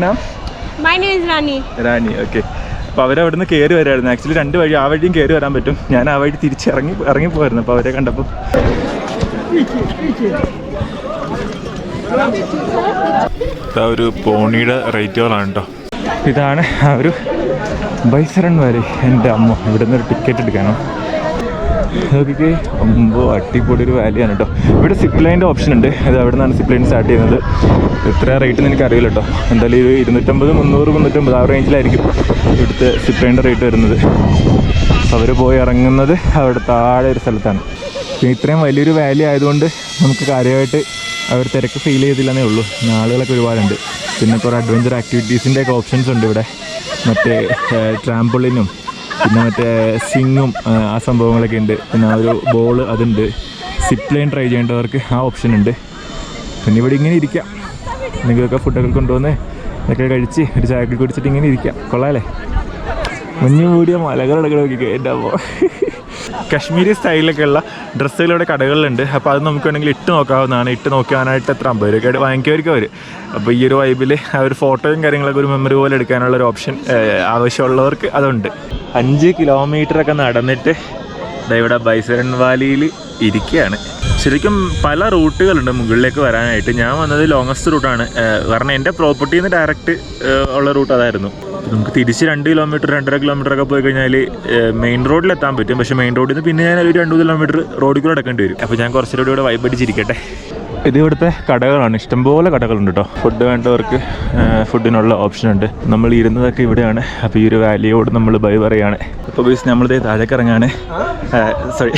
A: നാം
C: my name Rani
A: Rani okay അപ്പോൾ അവരവിടെ നിന്ന് കയറി വരായിരുന്നു. ആക്ച്വലി രണ്ട് വഴി ആ വഴിയും കയറി വരാൻ പറ്റും. ഞാൻ ആ വഴി തിരിച്ച് ഇറങ്ങി ഇറങ്ങി പോയിരുന്നു അപ്പോൾ അവരെ കണ്ടപ്പോൾ ഒരു പോണിയുടെ റേറ്റുകളാണ് കേട്ടോ ഇതാണ് ആ ഒരു ബൈസറൺ വാലി എന്റെ അമ്മ. ഇവിടെ നിന്ന് ഒരു ടിക്കറ്റ് എടുക്കാനോ. നോക്കിക്ക് ഒമ്പോ അടിപൊളി ഒരു വാലിയാണ് കേട്ടോ. ഇവിടെ സിപ്പ് ലൈന്റെ ഓപ്ഷൻ ഉണ്ട്. അത് അവിടെ നിന്നാണ് സിപ്പ് ലൈൻ സ്റ്റാർട്ട് ചെയ്യുന്നത്. എത്ര റേറ്റ് എനിക്ക് അറിയില്ല കേട്ടോ. എന്തായാലും ഒരു ഇരുന്നൂറ്റമ്പത് മുന്നൂറ് മുന്നൂറ്റമ്പത് ആ റേഞ്ചിലായിരിക്കും ഇവിടുത്തെ സിപ്പ് ലൈന്റെ റേറ്റ് വരുന്നത്. അവർ പോയി ഇറങ്ങുന്നത് അവിടെ താഴെ ഒരു സ്ഥലത്താണ്. പിന്നെ ഇത്രയും വലിയൊരു വാലി ആയതുകൊണ്ട് നമുക്ക് കാര്യമായിട്ട് അവർ തിരക്ക് ഫീൽ ചെയ്തില്ലെന്നേ ഉള്ളൂ. ആളുകളൊക്കെ ഒരുപാടുണ്ട്. പിന്നെ കുറേ അഡ്വഞ്ചർ ആക്ടിവിറ്റീസിന്റെ ഒക്കെ ഓപ്ഷൻസ് ഉണ്ട് ഇവിടെ. മറ്റേ ട്രാമ്പിളിനും പിന്നെ മറ്റേ സിങ്ങും ആ സംഭവങ്ങളൊക്കെ ഉണ്ട്. പിന്നെ ആ ഒരു ബോൾ അതുണ്ട്. സിപ്പ് ലൈൻ ട്രൈ ചെയ്യേണ്ടവർക്ക് ആ ഓപ്ഷൻ ഉണ്ട്. പിന്നെ ഇവിടെ ഇങ്ങനെ ഇരിക്കാം. നിങ്ങൾക്കൊക്കെ ഫുഡൊക്കെ കൊണ്ടുവന്ന് ഇതൊക്കെ കഴിച്ച് ഒരു ചായക്ക് കുടിച്ചിട്ട് ഇങ്ങനെ ഇരിക്കാം. കൊള്ളാമല്ലേ മഞ്ഞ് മൂടിയ മലകളൊക്കെ നോക്കിക്കോ എന്റെ അമ്മോ. കശ്മീരി സ്റ്റൈലൊക്കെ ഉള്ള ഡ്രസ്സുകൾ ഇവിടെ കടകളിലുണ്ട്. അപ്പോൾ അത് നമുക്ക് വേണമെങ്കിൽ ഇട്ട് നോക്കാവുന്നതാണ്. ഇട്ട് നോക്കാനായിട്ട് എത്ര അമ്പത് രൂപയ്ക്ക് വാങ്ങിക്കുമായിരിക്കും അവർ അപ്പോൾ ഈ ഒരു വൈബിൽ ആ ഒരു ഫോട്ടോയും കാര്യങ്ങളൊക്കെ ഒരു മെമ്മറി പോലെ എടുക്കാനുള്ള ഒരു ഓപ്ഷൻ ആവശ്യമുള്ളവർക്ക് അതുണ്ട്. അഞ്ച് കിലോമീറ്ററൊക്കെ നടന്നിട്ട് ഇവിടെ ബൈസരൺ വാലിയിൽ ഇരിക്കുകയാണ് ശരിക്കും പല റൂട്ടുകളുണ്ട് മുകളിലേക്ക് വരാനായിട്ട്. ഞാൻ വന്നത് ലോങ്ങസ്റ്റ് റൂട്ടാണ് കാരണം എന്റെ പ്രോപ്പർട്ടിയിൽ നിന്ന് ഡയറക്റ്റ് ഉള്ള റൂട്ട് അതായിരുന്നു. നമുക്ക് തിരിച്ച് രണ്ട് കിലോമീറ്റർ രണ്ടര കിലോമീറ്റർ ഒക്കെ പോയി കഴിഞ്ഞാൽ മെയിൻ റോഡിൽ എത്താൻ പറ്റും. പക്ഷേ മെയിൻ റോഡിൽ നിന്ന് പിന്നെ ഞാൻ ഒരു രണ്ട് കിലോമീറ്റർ റോഡിൽ കൂടെ എടുക്കേണ്ടി വരും. അപ്പോൾ ഞാൻ കുറച്ചുകൂടി ഇവിടെ വൈബ് അടിച്ചിരിക്കട്ടെ. ഇത് ഇവിടുത്തെ കടകളാണ്. ഇഷ്ടംപോലെ കടകളുണ്ട് കേട്ടോ ഫുഡ് വേണ്ടവർക്ക് ഫുഡിനുള്ള ഓപ്ഷൻ ഉണ്ട്. നമ്മൾ ഇരുന്നതൊക്കെ ഇവിടെയാണ്. അപ്പോൾ ഈ ഒരു വാലിയോട് നമ്മൾ ബൈ പറയാണ്. അപ്പോൾ ബീസ് നമ്മളിത് താഴേക്ക് ഇറങ്ങാണ്. സോറി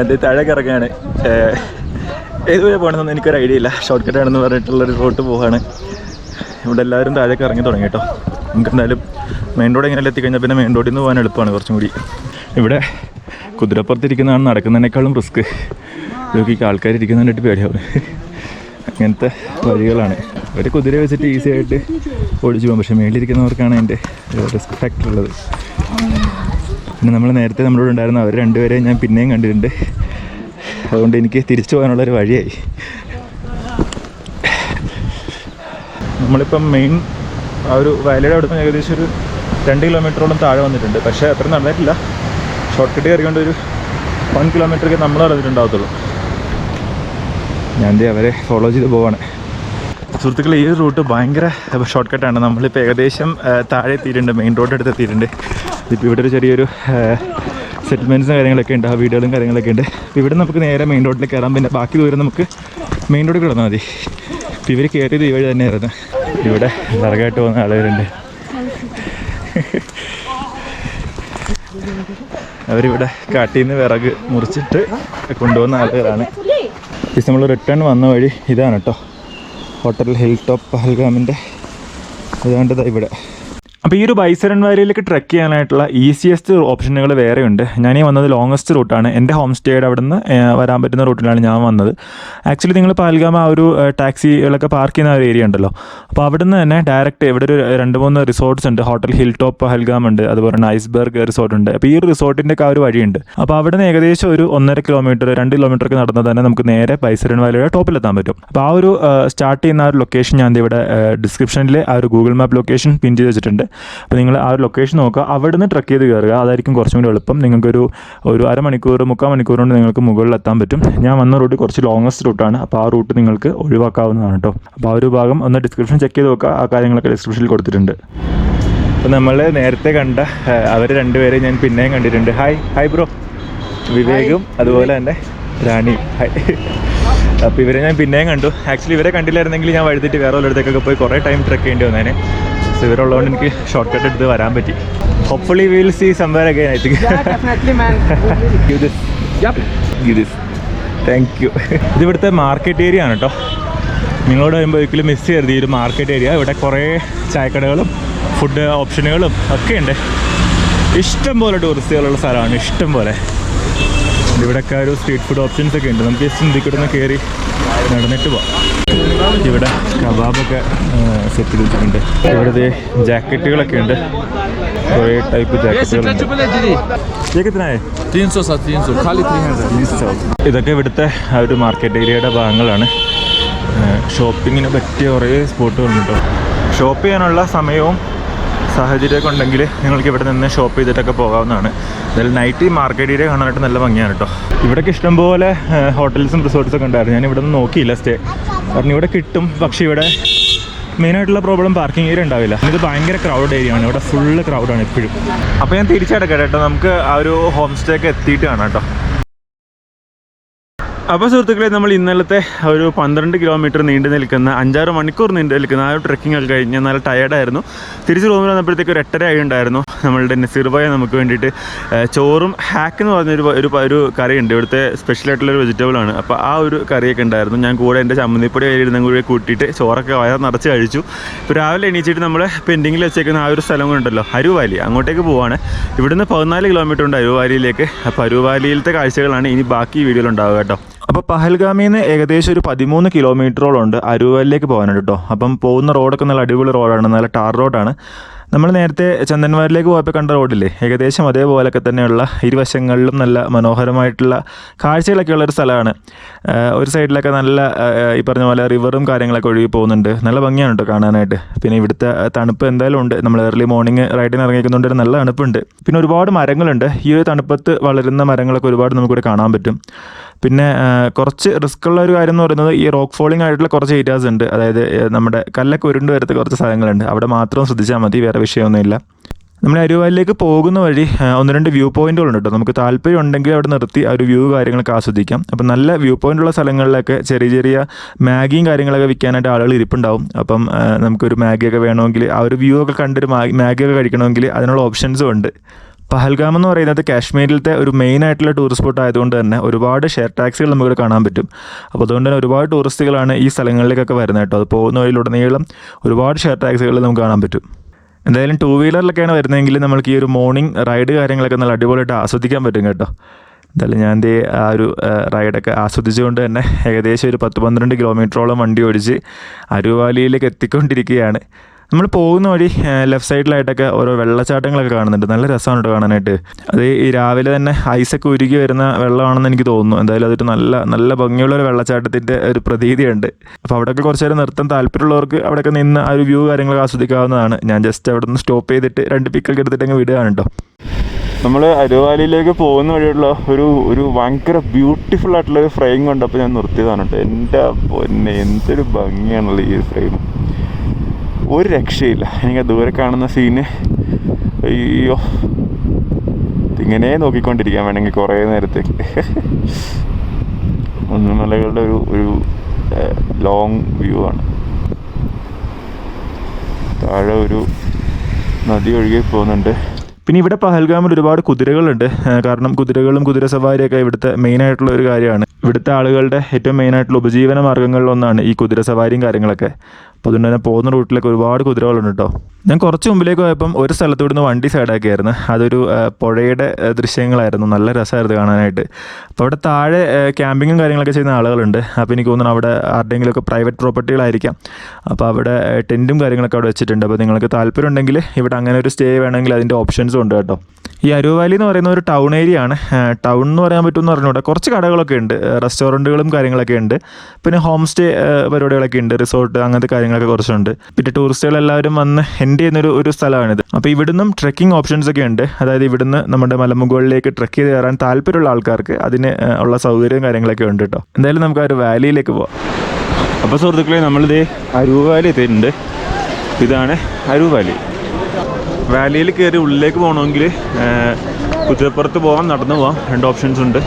A: അത് താഴേക്ക് ഇറങ്ങാണ്. ഏതുവരെ പോകണമെന്നൊന്നും എനിക്കൊരു ഐഡിയ ഇല്ല. ഷോർട്ട് കട്ട് ആണെന്ന് പറഞ്ഞിട്ടുള്ളൊരു റോട്ട് പോവാണ്. ഇവിടെ എല്ലാവരും താഴേക്ക് ഇറങ്ങി തുടങ്ങി കേട്ടോ. നമുക്ക് എന്തായാലും മെയിൻ റോഡ് എങ്ങനെ എത്തിക്കഴിഞ്ഞാൽ പിന്നെ മെയിൻ റോഡിൽ നിന്ന് പോകാൻ എളുപ്പമാണ് കുറച്ചും കൂടി. ഇവിടെ കുതിരപ്പുറത്തിരിക്കുന്നതാണ് നടക്കുന്നതിനേക്കാളും റിസ്ക് ഇതൊക്കെ ആൾക്കാർ ഇരിക്കുന്നതിനായിട്ട് പേടിയാവും. അങ്ങനത്തെ വഴികളാണ്. ഒരു കുതിര വെച്ചിട്ട് ഈസി ആയിട്ട് ഓടിച്ചു പോകും. പക്ഷേ മേളിലിരിക്കുന്നവർക്കാണ് അതിന്റെ റിസ്ക് ഫാക്ടർ ഉള്ളത്. പിന്നെ നമ്മൾ നേരത്തെ നമ്മളോട് ഉണ്ടായിരുന്ന അവർ രണ്ടുപേരെയും ഞാൻ പിന്നെയും കണ്ടിട്ടുണ്ട്. അതുകൊണ്ട് എനിക്ക് തിരിച്ചു പോകാനുള്ളൊരു വഴിയായി. നമ്മളിപ്പം മെയിൻ ആ ഒരു വയലയുടെ നിന്ന് ഏകദേശം ഒരു രണ്ട് കിലോമീറ്ററോളം താഴെ വന്നിട്ടുണ്ട്. പക്ഷേ അത്ര നടന്നിട്ടില്ല ഷോർട്ട് കട്ട് കയറിക്കൊണ്ട് ഒരു വൺ കിലോമീറ്ററൊക്കെ നമ്മൾ നടന്നിട്ടുണ്ടാകത്തുള്ളൂ ഞാൻ അവരെ ഫോളോ ചെയ്ത് പോവാണ്. സുഹൃത്തുക്കളെ ഈ റൂട്ട് ഭയങ്കര ഷോർട്ട് കട്ടാണ് നമ്മളിപ്പോൾ ഏകദേശം താഴെ എത്തിയിട്ടുണ്ട്. മെയിൻ റോഡ് അടുത്ത് എത്തിയിട്ടുണ്ട്. ഇപ്പോൾ ഇവിടെ ഒരു ചെറിയൊരു സെറ്റിൽമെന്റ്സും കാര്യങ്ങളൊക്കെ ഉണ്ട്. ആ വീടുകളും കാര്യങ്ങളൊക്കെ ഉണ്ട്. അപ്പോൾ ഇവിടെ നമുക്ക് നേരെ മെയിൻ റോഡിൽ കയറാം പിന്നെ ബാക്കി ദൂരം നമുക്ക് മെയിൻ റോഡിൽ കിടന്നാൽ മതി. ഇപ്പോൾ ഇവർ കയറിയത് ഈ വഴി തന്നെയായിരുന്നു. ഇവിടെ വിറകായിട്ട് പോകുന്ന ആളുകളുണ്ട്. അവരിവിടെ കാട്ടിൽ നിന്ന് വിറക് മുറിച്ചിട്ട് കൊണ്ടുപോകുന്ന ആളുകളാണ്. ഇത് നമ്മൾ റിട്ടേൺ വന്ന വഴി ഇതാണ് കേട്ടോ ഹോട്ടൽ ഹിൽ ടോപ്പ് പഹൽഗാമിന്റെ ഇതാണ്ടതാണ് ഇവിടെ. അപ്പോൾ ഈ ഒരു ബൈസരൺ വാലിയിലേക്ക് ട്രെക്ക് ചെയ്യാനായിട്ടുള്ള ഈസിയസ്റ്റ് ഓപ്ഷനുകൾ വേറെയുണ്ട്. ഞാൻ ഈ വന്നത് ലോങ്ങസ്റ്റ് റൂട്ടാണ് എന്റെ ഹോം സ്റ്റേയുടെ അവിടെ നിന്ന് വരാൻ പറ്റുന്ന റൂട്ടിലാണ് ഞാൻ വന്നത്. ആക്ച്വലി നിങ്ങൾ പാൽഗാമ ആ ഒരു ടാക്സികളൊക്കെ പാർക്ക് ചെയ്യുന്ന ഒരു ഏരിയ ഉണ്ടല്ലോ. അപ്പോൾ അവിടെ നിന്ന് തന്നെ ഡയറക്റ്റ് ഇവിടെ ഒരു രണ്ട് മൂന്ന് റിസോർട്ട്സ് ഉണ്ട്. ഹോട്ടൽ ഹിൽ ടോപ്പ് പഹൽഗാം ഉണ്ട്. അതുപോലെ തന്നെ ഐസ്ബർഗ് റിസോർട്ട് ഉണ്ട്. അപ്പോൾ ഈ റിസോർട്ടിന്റെ ഒക്കെ ആ ഒരു വഴിയുണ്ട്. അപ്പോൾ അവിടെ നിന്ന് ഏകദേശം ഒരു ഒന്നര കിലോമീറ്റർ രണ്ട് കിലോമീറ്റർ ഒക്കെ നടന്നാൽ തന്നെ നമുക്ക് നേരെ ബൈസരൺ വാലിയുടെ ടോപ്പിലെത്താൻ പറ്റും. അപ്പോൾ ആ ഒരു സ്റ്റാർട്ട് ചെയ്യുന്ന ആ ഒരു ലൊക്കേഷൻ ഞാൻ ഇവിടെ ഡിസ്ക്രിപ്ഷനിൽ ആ ഒരു ഗൂഗിൾ മാപ്പ് ലൊക്കേഷൻ പിൻ ചെയ്ത് വെച്ചിട്ടുണ്ട്. അപ്പോൾ നിങ്ങൾ ആ ഒരു ലൊക്കേഷൻ നോക്കുക. അവിടെ നിന്ന് ട്രക്ക് ചെയ്ത് കയറുക. അതായിരിക്കും കുറച്ചും കൂടി എളുപ്പം. നിങ്ങൾക്കൊരു ഒരു അരമണിക്കൂർ മുക്കാൽ മണിക്കൂർ കൊണ്ട് നിങ്ങൾക്ക് മുകളിൽ എത്താൻ പറ്റും. ഞാൻ വന്ന റൂട്ട് കുറച്ച് ലോങ്ങസ്റ്റ് റൂട്ടാണ് അപ്പോൾ ആ റൂട്ട് നിങ്ങൾക്ക് ഒഴിവാക്കാവുന്നതാണ് കേട്ടോ. അപ്പോൾ ആ ഒരു ഭാഗം ഒന്ന് ഡിസ്ക്രിപ്ഷൻ ചെക്ക് ചെയ്ത് നോക്കുക. ആ കാര്യങ്ങളൊക്കെ ഡിസ്ക്രിപ്ഷനിൽ കൊടുത്തിട്ടുണ്ട്. അപ്പോൾ നമ്മൾ നേരത്തെ കണ്ട അവർ രണ്ടുപേരെ ഞാൻ പിന്നെയും കണ്ടിട്ടുണ്ട്. ഹായ് ഹായ് ബ്രോ വിവേകും അതുപോലെ തന്നെ റാണി ഹായ് അപ്പോൾ ഇവരെ ഞാൻ പിന്നെയും കണ്ടു. ആക്ച്വലി ഇവരെ കണ്ടില്ലായിരുന്നെങ്കിൽ ഞാൻ വഴുതിട്ട് വേറെ ഉള്ളിടത്തേക്കൊക്കെ പോയി കുറേ ടൈം ട്രക്ക് ചെയ്യേണ്ടി വന്നേനെ. സോ ഇവരുള്ളതുകൊണ്ട് എനിക്ക് ഷോർട്ട് കട്ട് എടുത്ത് വരാൻ പറ്റി. Hopefully will see
B: somewhere again I
A: think this. Thank you ഇത് ഇവിടുത്തെ മാർക്കറ്റ് ഏരിയ ആണ് കേട്ടോ നിങ്ങളോട് വരുമ്പോൾ ഒരിക്കലും മിസ് ചെയ്യരുത്. ഈ ഒരു മാർക്കറ്റ് ഏരിയ ഇവിടെ കുറേ ചായക്കടകളും ഫുഡ് ഓപ്ഷനുകളും ഒക്കെ ഉണ്ട്. ഇഷ്ടം പോലെ ടൂറിസ്റ്റുകളുള്ള സ്ഥലമാണ്. ഇഷ്ടം പോലെ. ഇവിടെയൊക്കെ ഒരു സ്ട്രീറ്റ് ഫുഡ് ഓപ്ഷൻസ് ഒക്കെ ഉണ്ട്. നമുക്ക് ജസ്റ്റ് ഇന്ത്യക്കൂടെ ഒന്ന് കയറി നടന്നിട്ട് പോവാം. ഇവിടെ കബാബൊക്കെ സെറ്റ് ചെയ്തിട്ടുണ്ട് വെച്ചിട്ടുണ്ട്. ഇവിടെ ജാക്കറ്റുകളൊക്കെ ഉണ്ട്. കുറേ ടൈപ്പ് ജാക്കറ്റുകളുണ്ട്. ഇതൊക്കെ ഇവിടുത്തെ ആ ഒരു മാർക്കറ്റ് ഏരിയയുടെ ഭാഗങ്ങളാണ്. ഷോപ്പിങ്ങിന് പറ്റിയ കുറേ സ്പോട്ടുകളുണ്ട് ഷോപ്പ് ചെയ്യാനുള്ള സമയവും സാഹചര്യമൊക്കെ ഉണ്ടെങ്കിൽ നിങ്ങൾക്ക് ഇവിടെ നിന്ന് ഷോപ്പ് ചെയ്തിട്ടൊക്കെ പോകാവുന്നതാണ്. എന്തായാലും നൈറ്റ് ഈ മാർക്കറ്റ് ഏരിയ കാണാനായിട്ട് നല്ല ഭംഗിയാണ് കേട്ടോ ഇവിടെയൊക്കെ ഇഷ്ടംപോലെ ഹോട്ടൽസും റിസോർട്ട്സും ഒക്കെ ഉണ്ടായിരുന്നു. ഞാൻ ഇവിടെ നിന്ന് നോക്കിയില്ല സ്റ്റേ കാരണം ഇവിടെ കിട്ടും. പക്ഷേ ഇവിടെ മെയിനായിട്ടുള്ള പ്രോബ്ലം പാർക്കിംഗ് ഏരിയ ഉണ്ടാവില്ല. ഇത് ഭയങ്കര ക്രൗഡ് ഏരിയ ആണ്. ഇവിടെ ഫുള്ള് ക്രൗഡാണ് എപ്പോഴും അപ്പോൾ ഞാൻ തിരിച്ചടക്കാം കേട്ടോ നമുക്ക് ആ ഒരു ഹോം സ്റ്റേ ഒക്കെ എത്തിയിട്ട് കാണാം കേട്ടോ അപ്പോൾ സുഹൃത്തുക്കളെ നമ്മൾ ഇന്നലത്തെ ഒരു പന്ത്രണ്ട് കിലോമീറ്റർ നീണ്ടു നിൽക്കുന്ന അഞ്ചാറ് മണിക്കൂർ നീണ്ടു നിൽക്കുന്ന ആ ഒരു ട്രക്കിംഗ് ഒക്കെ കഴിഞ്ഞ് നല്ല ടയർഡായിരുന്നു തിരിച്ച് റൂമിൽ വന്നപ്പോഴത്തേക്ക് ഒരു എട്ടര ആയി ഉണ്ടായിരുന്നു. നമ്മളുടെ നസീർ ഭായ നമുക്ക് വേണ്ടിയിട്ട് ചോറും ഹാക്ക് എന്ന് പറഞ്ഞൊരു ഒരു ഒരു കറിയുണ്ട്. ഇവിടുത്തെ വെജിറ്റബിൾ ആണ്. അപ്പോൾ ആ ഒരു കറിയൊക്കെ ഉണ്ടായിരുന്നു. ഞാൻ കൂടെ എന്റെ ചമ്മന്തിപ്പൊടി കയ്യിലിരുന്നും കൂടി കൂട്ടിയിട്ട് ചോറൊക്കെ വയർ നിറച്ച് കഴിച്ചു. ഇപ്പോൾ രാവിലെ എണീച്ചിട്ട് നമ്മൾ പെൻഡിങ്ങിൽ വെച്ചേക്കുന്ന ആ ഒരു സ്ഥലം കൊണ്ടല്ലോ അരുവാലി. അങ്ങോട്ടേക്ക് പോവാണ്. ഇവിടുന്ന് പതിനാല് കിലോമീറ്റർ ഉണ്ട് അരുവാലിയിലേക്ക്. അപ്പോൾ അരുവാലിയിലത്തെ കാഴ്ചകളാണ് ഇനി ബാക്കി വീഡിയോയിൽ ഉണ്ടാവുക കേട്ടോ. അപ്പോൾ പഹൽഗാമിൽ നിന്ന് ഏകദേശം ഒരു പതിമൂന്ന് കിലോമീറ്ററോളം ഉണ്ട് അരുവാലിലേക്ക് പോകാനുണ്ട് കേട്ടോ അപ്പം പോകുന്ന റോഡൊക്കെ നല്ല അടിപൊളി റോഡാണ് നല്ല ടാർ റോഡാണ് നമ്മൾ നേരത്തെ ചന്ദൻവാരിലേക്ക് പോയപ്പോൾ കണ്ട റോഡില്ലേ ഏകദേശം അതേപോലൊക്കെ തന്നെയുള്ള ഇരുവശങ്ങളിലും നല്ല മനോഹരമായിട്ടുള്ള കാഴ്ചകളൊക്കെ ഉള്ളൊരു സ്ഥലമാണ്. ഒരു സൈഡിലൊക്കെ നല്ല ഈ പറഞ്ഞ പോലെ റിവറും കാര്യങ്ങളൊക്കെ ഒഴുകി പോകുന്നുണ്ട്. നല്ല ഭംഗിയാണ് കേട്ടോ കാണാനായിട്ട്. പിന്നെ ഇവിടുത്തെ തണുപ്പ് എന്തായാലും ഉണ്ട്. നമ്മൾ ഏർലി മോർണിംഗ് റൈഡിന് ഇറങ്ങിക്കുന്നുണ്ട് നല്ല തണുപ്പുണ്ട്. പിന്നെ ഒരുപാട് മരങ്ങളുണ്ട്. ഈ ഒരു തണുപ്പത്ത് വളരുന്ന മരങ്ങളൊക്കെ ഒരുപാട് നമുക്കിവിടെ കാണാൻ പറ്റും. പിന്നെ കുറച്ച് റിസ്ക് ഉള്ള ഒരു കാര്യം എന്ന് പറയുന്നത് ഈ റോക്ക് ഫോളിംഗ് ആയിട്ടുള്ള കുറച്ച് ഏരിയാസ് ഉണ്ട്. അതായത് നമ്മുടെ കല്ലൊക്കെ ഉരുണ്ട് വരത്തെ കുറച്ച് സ്ഥലങ്ങളുണ്ട്. അവിടെ മാത്രം ശ്രദ്ധിച്ചാൽ മതി. വേറെ വിഷയമൊന്നുമില്ല. നമ്മൾ അരുവാലിലേക്ക് പോകുന്ന വഴി ഒന്ന് രണ്ട് വ്യൂ പോയിന്റുകൾ ഉണ്ട് കേട്ടോ. നമുക്ക് താല്പര്യം ഉണ്ടെങ്കിൽ അവിടെ നിർത്തി ആ ഒരു വ്യൂ കാര്യങ്ങളൊക്കെ ആസ്വദിക്കാം. അപ്പം നല്ല വ്യൂ പോയിന്റ് ഉള്ള സ്ഥലങ്ങളിലൊക്കെ ചെറിയ ചെറിയ മാഗിയും കാര്യങ്ങളൊക്കെ വിൽക്കാനായിട്ട് ആളുകൾ ഇരിപ്പുണ്ടാവും. അപ്പം നമുക്കൊരു മാഗിയൊക്കെ വേണമെങ്കിൽ ആ ഒരു വ്യൂ ഒക്കെ കണ്ടൊരു മാഗി മാഗിയൊക്കെ കഴിക്കണമെങ്കിൽ അതിനുള്ള ഓപ്ഷൻസും ഉണ്ട്. പഹൽഗാം എന്ന് പറയുന്നത് കാശ്മീരിലത്തെ ഒരു മെയിൻ ആയിട്ടുള്ള ടൂറിസ്റ്റ് സ്പോട്ട് ആയതുകൊണ്ട് തന്നെ ഒരുപാട് ഷെയർ ടാക്സികൾ നമുക്കിവിടെ കാണാൻ പറ്റും. അപ്പോൾ അതുകൊണ്ട് തന്നെ ഒരുപാട് ടൂറിസ്റ്റുകളാണ് ഈ സ്ഥലങ്ങളിലേക്കൊക്കെ വരുന്നത് കേട്ടോ. അത് പോകുന്ന വഴിയിലുടനീളം ഒരുപാട് ഷെയർ ടാക്സികൾ നമുക്ക് കാണാൻ പറ്റും. എന്തായാലും ടൂ വീലറിലൊക്കെയാണ് വരുന്നതെങ്കിൽ നമ്മൾക്ക് ഈ ഒരു മോർണിംഗ് റൈഡ് കാര്യങ്ങളൊക്കെ നല്ല അടിപൊളിയായിട്ട് ആസ്വദിക്കാൻ പറ്റും കേട്ടോ. എന്തായാലും ഞാൻ എന്റെ ആ ഒരു റൈഡൊക്കെ ആസ്വദിച്ചുകൊണ്ട് തന്നെ ഏകദേശം ഒരു പത്ത് പന്ത്രണ്ട് കിലോമീറ്ററോളം വണ്ടി ഓടിച്ച് അരുവാലിയിലേക്ക് എത്തിക്കൊണ്ടിരിക്കുകയാണ്. നമ്മൾ പോകുന്ന വഴി ലെഫ്റ്റ് സൈഡിലായിട്ടൊക്കെ ഓരോ വെള്ളച്ചാട്ടങ്ങളൊക്കെ കാണുന്നുണ്ട്. നല്ല രസമാണ് കേട്ടോ കാണാനായിട്ട്. അത് ഈ രാവിലെ തന്നെ ഐസൊക്കെ ഉരുകി വരുന്ന വെള്ളമാണെന്ന് എനിക്ക് തോന്നുന്നു. എന്തായാലും അതൊരു നല്ല നല്ല ഭംഗിയുള്ള ഒരു വെള്ളച്ചാട്ടത്തിന്റെ ഒരു പ്രതീതിയുണ്ട്. അപ്പോൾ അവിടെയൊക്കെ കുറച്ച് നേരം നിർത്താൻ താല്പര്യമുള്ളവർക്ക് അവിടെയൊക്കെ നിന്ന് ആ ഒരു വ്യൂ കാര്യങ്ങളൊക്കെ ആസ്വദിക്കാവുന്നതാണ്. ഞാൻ ജസ്റ്റ് അവിടെ നിന്ന് സ്റ്റോപ്പ് ചെയ്തിട്ട് രണ്ട് പിക്കൊക്കെ എടുത്തിട്ട് അങ്ങ് വിടുകയാണ് കേട്ടോ. നമ്മൾ അരുവാലിയിലേക്ക് പോകുന്ന വഴിയുള്ള ഒരു ഒരു ഭയങ്കര ബ്യൂട്ടിഫുൾ ആയിട്ടുള്ള ഒരു ഫ്രെയിം കണ്ടപ്പോൾ ഞാൻ നിർത്തിയതാണ് കേട്ടോ. എന്റെ പൊന്നെ എന്തൊരു ഭംഗിയാണല്ലോ ഈ ഫ്രെയിം ഒരു രക്ഷയില്ല. എനിക്ക് ദൂരെ കാണുന്ന സീന് അയ്യോ. ഇങ്ങനെ നോക്കിക്കൊണ്ടിരിക്കാൻ വേണമെങ്കിൽ കുറേ നേരത്തേക്ക് ഒന്നുമലകളുടെ ഒരു ഒരു ലോങ് വ്യൂ ആണ്. താഴെ ഒരു നദി ഒഴുകി പോകുന്നുണ്ട്. പിന്നെ ഇവിടെ പഹൽഗാമിൽ ഒരുപാട് കുതിരകളുണ്ട്. കാരണം കുതിരകളും കുതിര സവാരിയൊക്കെ ഇവിടുത്തെ മെയിൻ ആയിട്ടുള്ള ഒരു കാര്യമാണ്. ഇവിടുത്തെ ആളുകളുടെ ഏറ്റവും മെയിൻ ആയിട്ടുള്ള ഉപജീവന മാർഗങ്ങളിലൊന്നാണ് ഈ കുതിര സവാരിയും കാര്യങ്ങളൊക്കെ. അതുകൊണ്ട് തന്നെ പോകുന്ന റൂട്ടിലൊക്കെ ഒരുപാട് കുതിരകളുണ്ട് കേട്ടോ ഞാൻ കുറച്ച് മുമ്പിലേക്ക് പോയപ്പം ഒരു സ്ഥലത്ത് ഇവിടുന്ന് വണ്ടി സൈഡാക്കിയായിരുന്നു അതൊരു പുഴയുടെ ദൃശ്യങ്ങളായിരുന്നു. നല്ല രസമായിരുന്നു കാണാനായിട്ട്. അപ്പോൾ അവിടെ താഴെ ക്യാമ്പിങ്ങും കാര്യങ്ങളൊക്കെ ചെയ്യുന്ന ആളുകളുണ്ട്. അപ്പോൾ എനിക്ക് തോന്നുന്നു അവിടെ ആരുടെയെങ്കിലുമൊക്കെ പ്രൈവറ്റ് പ്രോപ്പർട്ടികളായിരിക്കാം അപ്പോൾ അവിടെ ടെന്റും കാര്യങ്ങളൊക്കെ അവിടെ വെച്ചിട്ടുണ്ട്. അപ്പോൾ നിങ്ങൾക്ക് താല്പര്യം ഉണ്ടെങ്കിൽ ഇവിടെ അങ്ങനെ ഒരു സ്റ്റേ വേണമെങ്കിൽ അതിന്റെ ഓപ്ഷൻസും ഉണ്ട് കേട്ടോ. ഈ അരൂർ വാലി എന്ന് പറയുന്ന ഒരു ടൗൺ ഏരിയ ആണ്. ടൗൺ എന്ന് പറയാൻ പറ്റുമെന്ന് പറഞ്ഞുകൂടെ. കുറച്ച് കടകളൊക്കെ ഉണ്ട്. റെസ്റ്റോറന്റുകളും കാര്യങ്ങളൊക്കെ ഉണ്ട്. പിന്നെ ഹോം സ്റ്റേ പരിപാടികളൊക്കെ ഉണ്ട്. റിസോർട്ട് അങ്ങനത്തെ കാര്യങ്ങളൊക്കെ കുറച്ചുണ്ട്. പിന്നെ ടൂറിസ്റ്റുകൾ എല്ലാവരും വന്ന് എന്റെ ചെയ്യുന്നൊരു ഒരു സ്ഥലമാണിത്. അപ്പോൾ ഇവിടുന്നും ട്രെക്കിംഗ് ഓപ്ഷൻസ് ഒക്കെ ഉണ്ട്. അതായത് ഇവിടുന്ന് നമ്മുടെ മലമുകളിലേക്ക് ട്രെക്ക് ചെയ്ത് കയറാൻ താല്പര്യമുള്ള ആൾക്കാർക്ക് അതിന് ഉള്ള സൗകര്യവും കാര്യങ്ങളൊക്കെ ഉണ്ട് കേട്ടോ എന്തായാലും നമുക്ക് ആ ഒരു വാലിയിലേക്ക് പോവാം. അപ്പോൾ സുഹൃത്തുക്കളെ നമ്മളിത് അരൂർ വാലി എത്തിയിട്ടുണ്ട്. ഇതാണ് അരൂർ വാലി. വാലിയിൽ കയറി ഉള്ളിലേക്ക് പോകണമെങ്കിൽ കുതിരപ്പുറത്ത് പോകാം നടന്നു പോകാം രണ്ട് ഓപ്ഷൻസ് ഉണ്ട്.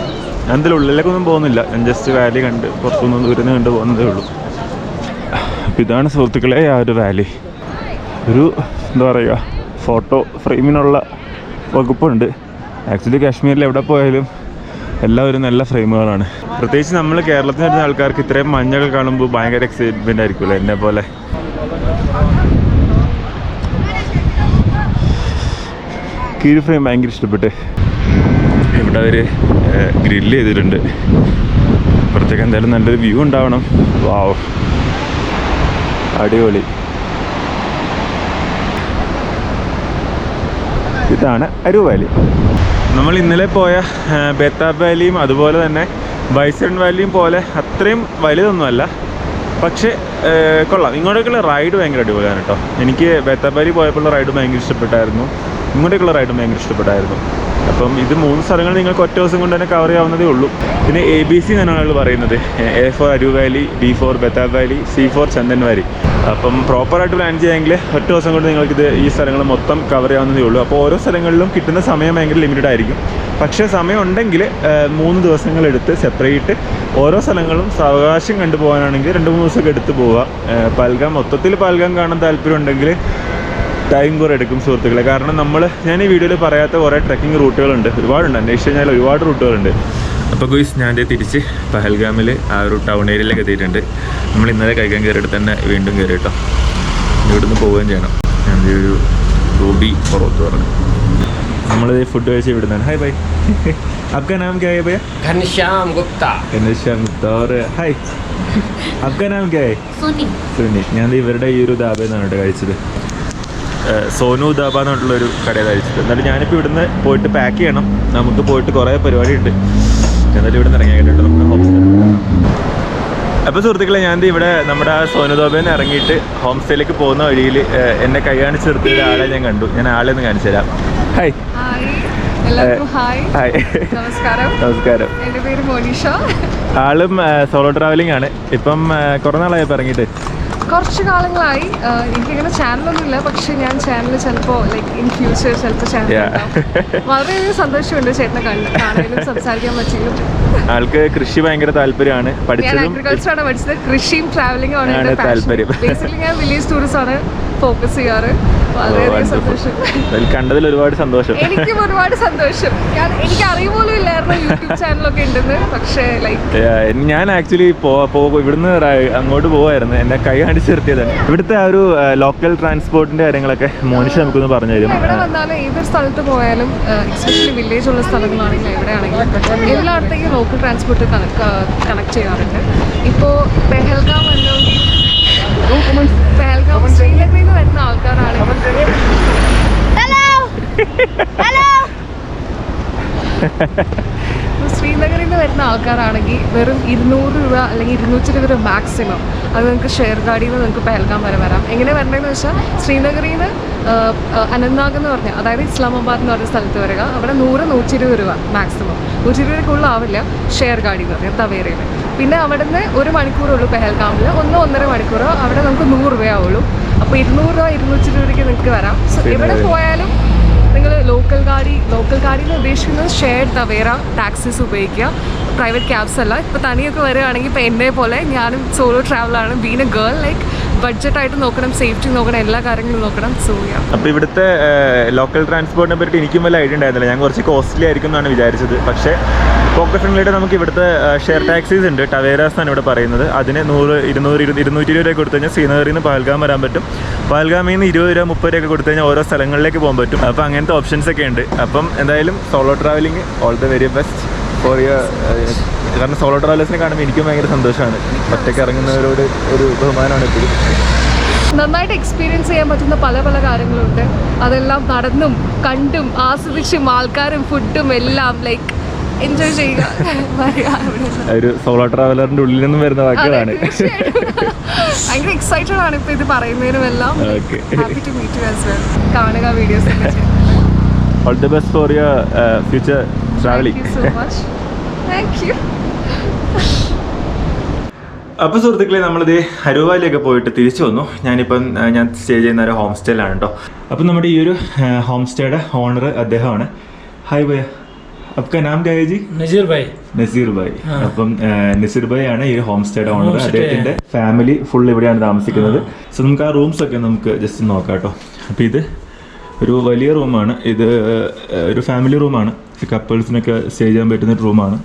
A: ഞാൻ എന്തായാലും ഉള്ളിലേക്കൊന്നും പോകുന്നില്ല. ഞാൻ ജസ്റ്റ് വാലി കണ്ട് പുറത്തുനിന്ന് ദൂരം കണ്ട് പോകുന്നതേ ഉള്ളൂ. അപ്പോൾ ഇതാണ് സുഹൃത്തുക്കളെ ആ ഒരു വാലി. ഒരു എന്താ പറയുക ഫോട്ടോ ഫ്രെയിമിനുള്ള വകുപ്പുണ്ട്. ആക്ച്വലി കാശ്മീരിൽ എവിടെ പോയാലും എല്ലാം ഒരു നല്ല ഫ്രെയിമുകളാണ് പ്രത്യേകിച്ച് നമ്മൾ കേരളത്തിൽ വരുന്ന ആൾക്കാർക്ക് ഇത്രയും മഞ്ഞൾ കാണുമ്പോൾ ഭയങ്കര എക്സൈറ്റ്മെന്റ് ആയിരിക്കുമല്ലോ? എന്നെ പോലെ കീഴ് ഫ്രെയിം ഭയങ്കര ഇഷ്ടപ്പെട്ട്. ഇവിടെ അവർ ഗ്രില്ല് ചെയ്തിട്ടുണ്ട്. അപ്പുറത്തേക്ക് എന്തായാലും നല്ലൊരു വ്യൂ ഉണ്ടാവണം. വാവ് അടിപൊളി. ഇതാണ് അരു വാലി. നമ്മൾ ഇന്നലെ പോയ ബേത്താബ് വാലിയും അതുപോലെ തന്നെ ബൈസൺ വാലിയും പോലെ അത്രയും വലുതൊന്നുമല്ല പക്ഷേ കൊള്ളാം. ഇങ്ങോട്ടേക്കുള്ള റൈഡ് ഭയങ്കര അടിപൊളിയാണ് കേട്ടോ. എനിക്ക് ബേത്താബ് വാലി പോയപ്പോഴുള്ള റൈഡ് ഭയങ്കര ഇഷ്ടപ്പെട്ടായിരുന്നു. ഇങ്ങോട്ടേക്കുള്ള റൈഡും ഭയങ്കര ഇഷ്ടപ്പെട്ടായിരുന്നു. അപ്പം ഇത് മൂന്ന് സ്ഥലങ്ങൾ നിങ്ങൾക്ക് ഒറ്റ ദിവസം കൊണ്ട് തന്നെ കവർ ചെയ്യാവുന്നതേ ഉള്ളൂ. പിന്നെ എ ബി സി എന്നാണ് ആളുകൾ പറയുന്നത്. A for Aru valley B for Betaab valley C for Chandan valley അപ്പം പ്രോപ്പറായിട്ട് പ്ലാൻ ചെയ്യാമെങ്കിൽ ഒറ്റ ദിവസം കൊണ്ട് നിങ്ങൾക്കിത് ഈ സ്ഥലങ്ങൾ മൊത്തം കവർ ചെയ്യാവുന്നതേ ഉള്ളൂ. അപ്പോൾ ഓരോ സ്ഥലങ്ങളിലും കിട്ടുന്ന സമയം ഭയങ്കര ലിമിറ്റഡ് ആയിരിക്കും. പക്ഷേ സമയം ഉണ്ടെങ്കിൽ മൂന്ന് ദിവസങ്ങളെടുത്ത് സെപ്പറേറ്റ് ഓരോ സ്ഥലങ്ങളും സാവകാശം കണ്ടുപോകാനാണെങ്കിൽ രണ്ട് മൂന്ന് ദിവസമൊക്കെ എടുത്ത് പോവുക. പൽഗാം മൊത്തത്തിൽ പൽഗാം കാണാൻ താല്പര്യം ഉണ്ടെങ്കിൽ ടൈം കുറേ എടുക്കും സുഹൃത്തുക്കളെ കാരണം നമ്മൾ ഞാൻ ഈ വീഡിയോയിൽ പറയാത്ത കുറേ ട്രക്കിംഗ് റൂട്ടുകളുണ്ട് ഒരുപാടുണ്ട് അന്വേഷിച്ച് കഴിഞ്ഞാൽ ഒരുപാട് റൂട്ടുകളുണ്ട് അപ്പോൾ ഗുയിസ് ഞാൻ ദേ തിരിച്ച് പഹൽഗാമിൽ ആ ഒരു ടൗൺ ഏരിയയിലേക്ക് എത്തിയിട്ടുണ്ട് നമ്മൾ ഇന്നലെ കഴിക്കാൻ കയറിയിട്ട് തന്നെ വീണ്ടും കയറി കേട്ടോ ഇവിടുന്ന് പോവുകയും ചെയ്യണം ഞാൻ ദേ ഒരു റൂബി പുറത്ത് പറഞ്ഞു നമ്മൾ ഫുഡ് കഴിച്ച് ഇവിടുന്നാണ് ഹായ് ബൈ आपका नाम क्या है भैया
D: घनश्याम गुप्ता
A: घनश्याम गुप्ता और हाय आपका नाम (laughs) क्या है
E: സുനി
A: സുനി ഞാൻ ദേ ഇവരുടെ ഈ ഒരു ധാബയിൽ നിന്നാണ് കേട്ടോ കഴിച്ചത് ഏഹ് സോനു ദാബ എന്നുള്ളൊരു കടയിൽ അയച്ചിട്ട്. എന്നാലും ഞാനിപ്പോൾ ഇവിടുന്ന് പോയിട്ട് പാക്ക് ചെയ്യണം. നമുക്ക് പോയിട്ട് കുറേ പരിപാടി ഉണ്ട് എന്നാലും ഇവിടെ നിന്ന് ഇറങ്ങിയായിട്ടുണ്ട് നമുക്ക് ഹോം അപ്പോൾ സുഹൃത്തുക്കളെ ഞാൻ ഇവിടെ നമ്മുടെ ആ സോനു ധാബയിൽ നിന്ന് ഇറങ്ങിയിട്ട് ഹോം സ്റ്റേയിലേക്ക് പോകുന്ന വഴിയിൽ എന്നെ കൈ കാണിച്ച് നിർത്തിയ ഒരാളെ ഞാൻ കണ്ടു. ഞാൻ ആളെ ഒന്ന് കാണിച്ചു തരാം. ഹായ്
F: ഹായ് നമസ്കാരം.
A: ആളും സോളോ ട്രാവലിംഗ് ആണ്. ഇപ്പം കുറേ നാളായപ്പോൾ ഇറങ്ങിയിട്ട്.
F: കുറച്ച് കാലങ്ങളായി എനിക്കങ്ങനെ ചാനലൊന്നുമില്ല പക്ഷെ ഞാൻ ചാനൽ ചിലപ്പോൾ ലൈക്ക് ഇൻ ഫ്യൂച്ചർ ചിലപ്പോൾ ചാനൽ. വളരെയധികം സന്തോഷമുണ്ട് ചേട്ടനെ കണ്ട് കാണാനും സംസാരിക്കാൻ പറ്റിയും
A: ആൾക്ക് കൃഷി ഭയങ്കര താല്പര്യമാണ്.
F: അഗ്രികൾച്ചറാണ്
A: പഠിച്ചതും
F: അഗ്രികൾച്ചർ ആണ് പഠിച്ചത്. കൃഷിയും ട്രാവലിംഗും ആണ്
A: താല്പര്യം.
F: ബേസിക്കലി ഞാൻ വില്ലേജ് ടൂറിസം ആണ് ഫോക്കസ് ചെയ്യാറ്.
A: കണ്ടതിൽ ഒരുപാട് സന്തോഷം.
F: എനിക്കും ഒരുപാട് സന്തോഷം. ഞാൻ എനിക്ക് അറിയുപോലും ഇല്ലായിരുന്നു യൂട്യൂബ് ചാനലൊക്കെ ഉണ്ടെന്ന് പക്ഷേ ലൈക്ക്
A: ഞാൻ ആക്ച്വലി പോ പോ- ഇവിടുന്ന് അങ്ങോട്ട് പോവായിരുന്നു. എന്നെ കൈ കാണിച്ച് നിർത്തിയതാണ്. ഇവിടുത്തെ ആ ഒരു ലോക്കൽ ട്രാൻസ്പോർട്ടിന്റെ കാര്യങ്ങളൊക്കെ മോനിഷ നമുക്കൊന്ന് പറഞ്ഞു തരും
F: എവിടെ വന്നാലും ഏതൊരു സ്ഥലത്ത് പോയാലും എക്സ്പെഷ്യലി വില്ലേജ് ഉള്ള സ്ഥലങ്ങളാണെങ്കിലും എവിടെയാണെങ്കിലും എല്ലായിടത്തേക്കും ലോക്കൽ ട്രാൻസ്പോർട്ട് കണക്ട് ചെയ്യാറുണ്ട്. ഇപ്പോൾ പെഹൽഗാം അല്ലെങ്കിൽ പെഹൽഗാം നിന്ന് വരുന്ന ആൾക്കാരാണെങ്കിൽ ഇപ്പോൾ ശ്രീനഗറിൽ നിന്ന് വരുന്ന ആൾക്കാരാണെങ്കിൽ വെറും ഇരുന്നൂറ് രൂപ അല്ലെങ്കിൽ ഇരുന്നൂറ്റി രൂപ മാക്സിമം അത് നിങ്ങൾക്ക് ഷെയർ ഗാഡിയിൽ നിന്ന് നിങ്ങൾക്ക് പെഹൽഗാം വരെ വരാം. എങ്ങനെ വരണമെന്ന് വെച്ചാൽ ശ്രീനഗറിൽ നിന്ന് അനന്ത്നാഗ് എന്ന് പറഞ്ഞാൽ അതായത് ഇസ്ലാമാബാദ് എന്ന് പറഞ്ഞ സ്ഥലത്ത് വരിക. അവിടെ നൂറ് നൂറ്റി ഇരുപത് രൂപ മാക്സിമം നൂറ്റി ഇരുപത് കൂടുതൽ ആവില്ല ഷെയർ ഗാഡി എന്ന് പറഞ്ഞാൽ തവേരയിൽ പിന്നെ അവിടുന്ന് ഒരു മണിക്കൂറുള്ളൂ പെഹൽഗാമിൽ ഒന്നോ ഒന്നര മണിക്കൂറോ അവിടെ നമുക്ക് നൂറ് രൂപയാവുള്ളൂ അപ്പോൾ ഇരുന്നൂറ് രൂപ ഇരുന്നൂറ്റി രൂപയ്ക്ക് നിങ്ങൾക്ക് വരാം. സോ എവിടെ പോയാലും നിങ്ങൾ ലോക്കൽ ഗാഡി ലോക്കൽ ഗാഡി എന്ന് ഉദ്ദേശിക്കുന്നത് ഷെയർഡ് തവേര ടാക്സീസ് ഉപയോഗിക്കുക. പ്രൈവറ്റ് ക്യാബ്സ് അല്ല. ഇപ്പോൾ തനിയൊക്കെ വരികയാണെങ്കിൽ ഇപ്പോൾ എന്നെ പോലെ ഞാനും സോളോ ട്രാവലാണ് ബീൻ എ ഗേൾ ലൈക്ക് ബഡ്ജറ്റായിട്ട് നോക്കണം സേഫ്റ്റി നോക്കണം എല്ലാ കാര്യങ്ങളും നോക്കണം. സോ
A: അപ്പോൾ ഇവിടുത്തെ ലോക്കൽ ട്രാൻസ്പോർട്ടിനെ പറ്റി എനിക്കും വല്ല ഐഡിയ ഉണ്ടായിരുന്നില്ല. ഞാൻ കുറച്ച് കോസ്റ്റ്ലി ആയിരിക്കും എന്നാണ് വിചാരിച്ചത്. പക്ഷേ പോക്കറ്റ് ഫ്രണ്ട്ലിയുടെ നമുക്ക് ഇവിടുത്തെ ഷെയർ ടാക്സീസ് ഉണ്ട്. ടവേരാസ് എന്നാണ് ഇവിടെ പറയുന്നത്. അതിന് നൂറ് ഇരുന്നൂറ് ഇരു- ഇരുന്നൂറ്റി ഇരുപത് രൂപ കൊടുത്തു കഴിഞ്ഞാൽ ശ്രീനഗറിൽ നിന്ന് പഹൽഗാം വരാൻ പറ്റും. പഹൽഗാമിൽ നിന്ന് ഇരുപത് രൂപ മുപ്പത് രൂപ കൊടുത്തു കഴിഞ്ഞാൽ ഓരോ സ്ഥലങ്ങളിലേക്ക് പോകാൻ പറ്റും. അപ്പോൾ അങ്ങനത്തെ ഓപ്ഷൻസ് ഒക്കെ ഉണ്ട്. അപ്പം എന്തായാലും solo traveling all the very best for your കാരണം സോളോ ട്രാവലേഴ്സിനെ കാണുമ്പോൾ എനിക്കും ഭയങ്കര സന്തോഷമാണ്. ഒറ്റയ്ക്ക് ഇറങ്ങുന്നവരോട് ഒരു ബഹുമാനമാണ് എപ്പോഴും.
F: നന്നായിട്ട് എക്സ്പീരിയൻസ് ചെയ്യാൻ പറ്റുന്ന പല പല കാര്യങ്ങളുണ്ട്. അതെല്ലാം നടന്നും കണ്ടും ആസ്വദിച്ചും ആൾക്കാരും ഫുഡും എല്ലാം ലൈക്ക് എൻജോയ് ചെയ്യുക.
A: ഒരു സോളോ ട്രാവലറിന്റെ ഉള്ളിൽ നിന്നും വരുന്ന വാക്കുകളാണ്.
F: ഭയങ്കര എക്സൈറ്റഡ് ആണ് ഇപ്പൊ ഇത് പറയുന്നതിനും എല്ലാം കാണുക
A: videos all the best
F: for your future traveling thank you
A: അപ്പോൾ സുഹൃത്തുക്കളെ നമ്മളിത് ഹരുവാലിയൊക്കെ പോയിട്ട് തിരിച്ചു വന്നു. ഞാനിപ്പം ഞാൻ സ്റ്റേ ചെയ്യുന്ന ഒരു ഹോം സ്റ്റേയിലാണ് കേട്ടോ അപ്പം നമ്മുടെ ഈ ഒരു ഹോം സ്റ്റേയുടെ ഓണർ അദ്ദേഹമാണ്. ഹായ് ഭയ आपका नाम क्या है जी
C: नजीर भाई
A: നസീർ ഭായ് അപ്പം ആ, നസീർ ഭായ് ആണ് ഈ ഹോം സ്റ്റേയുടെ ഓണർ
C: Homestay.
A: അദ്ദേഹത്തിന്റെ ഫാമിലി ഫുൾ ഇവിടെയാണ് താമസിക്കുന്നത് സോ നമുക്ക് ആ റൂംസ് ഒക്കെ നമുക്ക് ജസ്റ്റ് നോക്കാം കേട്ടോ അപ്പോൾ ഇത് ഒരു വലിയ റൂമാണ് ഇത് ആ, ഒരു ഫാമിലി റൂമാണ് കപ്പിൾസിനൊക്കെ സ്റ്റേ ചെയ്യാൻ പറ്റുന്ന ഒരു റൂമാണ്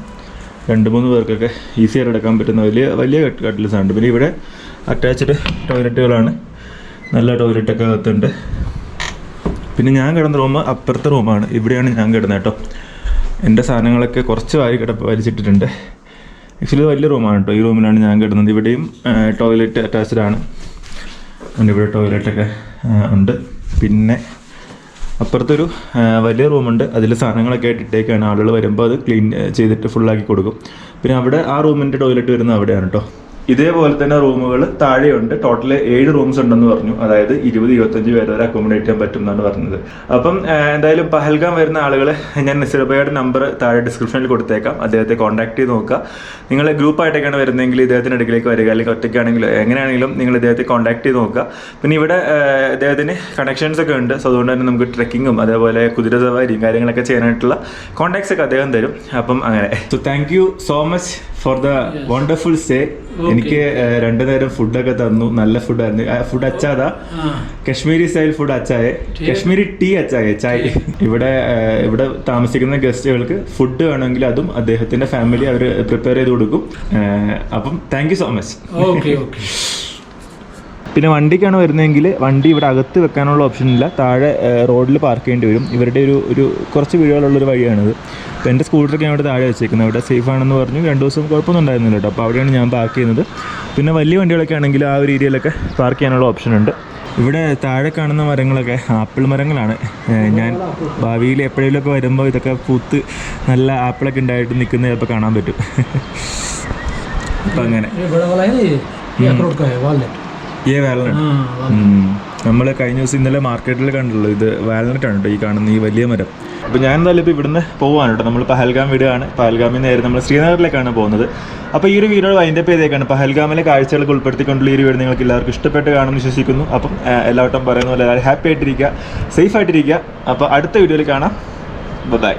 A: രണ്ട് മൂന്ന് പേർക്കൊക്കെ ഈസി ആയിട്ട് എടുക്കാൻ പറ്റുന്ന വലിയ വലിയ കട്ടിൽസ് ഉണ്ട് പിന്നെ ഇവിടെ അറ്റാച്ച്ഡ് ടോയ്ലറ്റുകളാണ് നല്ല ടോയ്ലറ്റൊക്കെ അകത്തുണ്ട് പിന്നെ ഞാൻ കിടന്ന റൂം അപ്പുറത്തെ റൂമാണ് ഇവിടെയാണ് ഞാൻ കിടന്നത് കേട്ടോ എന്റെ സാധനങ്ങളൊക്കെ കുറച്ച് വാരി കിടപ്പ് വലിച്ചിട്ടിട്ടുണ്ട്. ആക്ച്വലി ഇത് വലിയ റൂമാണ് കേട്ടോ ഈ റൂമിലാണ് ഞാൻ കിടന്നത്. ഇവിടെയും ടോയ്ലറ്റ് അറ്റാച്ച്ഡ് ആണ്. ഉണ്ട് ഇവിടെ ടോയ്ലറ്റൊക്കെ ഉണ്ട്. പിന്നെ അപ്പുറത്തൊരു വലിയ റൂമുണ്ട് അതിൽ സാധനങ്ങളൊക്കെ ആയിട്ട് ഇട്ടേക്കാണ്. ആളുകൾ വരുമ്പോൾ അത് ക്ലീൻ ചെയ്തിട്ട് ഫുള്ളാക്കി കൊടുക്കും. പിന്നെ അവിടെ ആ റൂമിന്റെ ടോയ്ലറ്റ് വരുന്നത് അവിടെയാണ് കേട്ടോ ഇതേപോലെ തന്നെ റൂമുകൾ താഴെയുണ്ട്. ടോട്ടൽ ഏഴ് റൂംസ് ഉണ്ടെന്ന് പറഞ്ഞു. അതായത് ഇരുപത് ഇരുപത്തഞ്ച് പേര് വരെ അക്കോമഡേറ്റ് ചെയ്യാൻ പറ്റും എന്നാണ് പറഞ്ഞത്. അപ്പം എന്തായാലും പഹൽഗാം വരുന്ന ആളുകൾ ഞാൻ നിസർബയുടെ നമ്പർ താഴെ ഡിസ്ക്രിപ്ഷനിൽ കൊടുത്തേക്കാം. അദ്ദേഹത്തെ കോൺടാക്ട് ചെയ്ത് നോക്കുക. നിങ്ങൾ ഗ്രൂപ്പായിട്ടൊക്കെയാണ് വരുന്നതെങ്കിൽ ഇദ്ദേഹത്തിന്റെ അടുക്കിലേക്ക് വരിക. അല്ലെങ്കിൽ ഒറ്റയ്ക്കാണെങ്കിലും എങ്ങനെയാണെങ്കിലും നിങ്ങൾ ഇദ്ദേഹത്തെ കോൺടാക്ട് ചെയ്ത് നോക്കുക. പിന്നെ ഇവിടെ അദ്ദേഹത്തിന് ഇദ്ദേഹത്തിന് കണക്ഷൻസ് ഒക്കെ ഉണ്ട്. സോ അതുകൊണ്ട് തന്നെ നമുക്ക് ട്രെക്കിങ്ങും അതേപോലെ കുതിര സവാരിയും കാര്യങ്ങളൊക്കെ ചെയ്യാനായിട്ടുള്ള കോൺടാക്ട്സ് ഒക്കെ അദ്ദേഹം തരും. അപ്പം അങ്ങനെ. So thank you so much for the wonderful stay എനിക്ക് രണ്ടു നേരം ഫുഡൊക്കെ തന്നു. നല്ല ഫുഡായിരുന്നു. ഫുഡ് അച്ചാതാ. കശ്മീരി സ്റ്റൈൽ ഫുഡ് അച്ചായ. കശ്മീരി ടീ അച്ചായ ചായ. ഇവിടെ ഇവിടെ താമസിക്കുന്ന ഗസ്റ്റുകൾക്ക് ഫുഡ് വേണമെങ്കിൽ അതും അദ്ദേഹത്തിന്റെ ഫാമിലി അവർ പ്രിപ്പയർ ചെയ്ത് കൊടുക്കും. അപ്പം thank so much.
C: Okay okay
A: പിന്നെ വണ്ടിക്കാണ് വരുന്നതെങ്കിൽ വണ്ടി ഇവിടെ അകത്ത് വെക്കാനുള്ള ഓപ്ഷൻ ഇല്ല. താഴെ റോഡിൽ പാർക്ക് ചെയ്യേണ്ടി വരും. ഇവരുടെ ഒരു ഒരു കുറച്ച് വീടുകളുള്ളൊരു വഴിയാണിത്. അപ്പോൾ എന്റെ സ്കൂട്ടറൊക്കെ ഞാൻ ഇവിടെ താഴെ വെച്ചേക്കുന്നത്. അവിടെ സേഫ് ആണെന്ന് പറഞ്ഞു. രണ്ട് ദിവസം കുഴപ്പമൊന്നും ഉണ്ടായിരുന്നില്ല കേട്ടോ. അപ്പോൾ അവിടെയാണ് ഞാൻ പാർക്ക് ചെയ്യുന്നത്. പിന്നെ വലിയ വണ്ടികളൊക്കെ ആണെങ്കിൽ ആ ഒരു ഏരിയയിലൊക്കെ പാർക്ക് ചെയ്യാനുള്ള ഓപ്ഷൻ ഉണ്ട്. ഇവിടെ താഴെ കാണുന്ന മരങ്ങളൊക്കെ ആപ്പിൾ മരങ്ങളാണ്. ഞാൻ ഭാവിയിൽ എപ്പോഴെങ്കിലുമൊക്കെ വരുമ്പോൾ ഇതൊക്കെ പൂത്ത് നല്ല ആപ്പിളൊക്കെ ഉണ്ടായിട്ട് നിൽക്കുന്നത് ചിലപ്പോൾ കാണാൻ പറ്റും. (laughs) അപ്പം അങ്ങനെ. ഈ വേലനട്ട്. നമ്മൾ കഴിഞ്ഞ ദിവസം ഇന്നലെ മാർക്കറ്റിൽ കണ്ടുള്ളൂ ഇത് വാലനട്ട് കേട്ടോ ഈ കാണുന്ന ഈ വലിയ മരം. അപ്പോൾ ഞാൻ എന്തായാലും ഇപ്പോൾ ഇവിടുന്ന് പോകാണ് കേട്ടോ. നമ്മൾ പഹൽഗാം വീടുകയാണ് പഹൽഗാമിൽ നേരെ നമ്മൾ ശ്രീനഗറിലേക്കാണ് പോകുന്നത്. അപ്പോൾ ഈ ഒരു വീഡിയോ വൈൻഡ് അപ്പ് ചെയ്തേക്കാണ്. പഹൽഗാമിലെ കാഴ്ചകൾക്ക് ഉൾപ്പെടുത്തിക്കൊണ്ടുള്ള ഈ ഒരു വീട് നിങ്ങൾക്ക് എല്ലാവർക്കും ഇഷ്ടപ്പെട്ട് കാണുമെന്ന് വിശ്വസിക്കുന്നു. അപ്പം എല്ലാവട്ടും പറയുന്ന പോലെ എല്ലാവരും ഹാപ്പി ആയിട്ടിരിക്കുക സേഫ് ആയിട്ടിരിക്കുക. അപ്പോൾ അടുത്ത വീഡിയോയിൽ കാണാം. ബൈ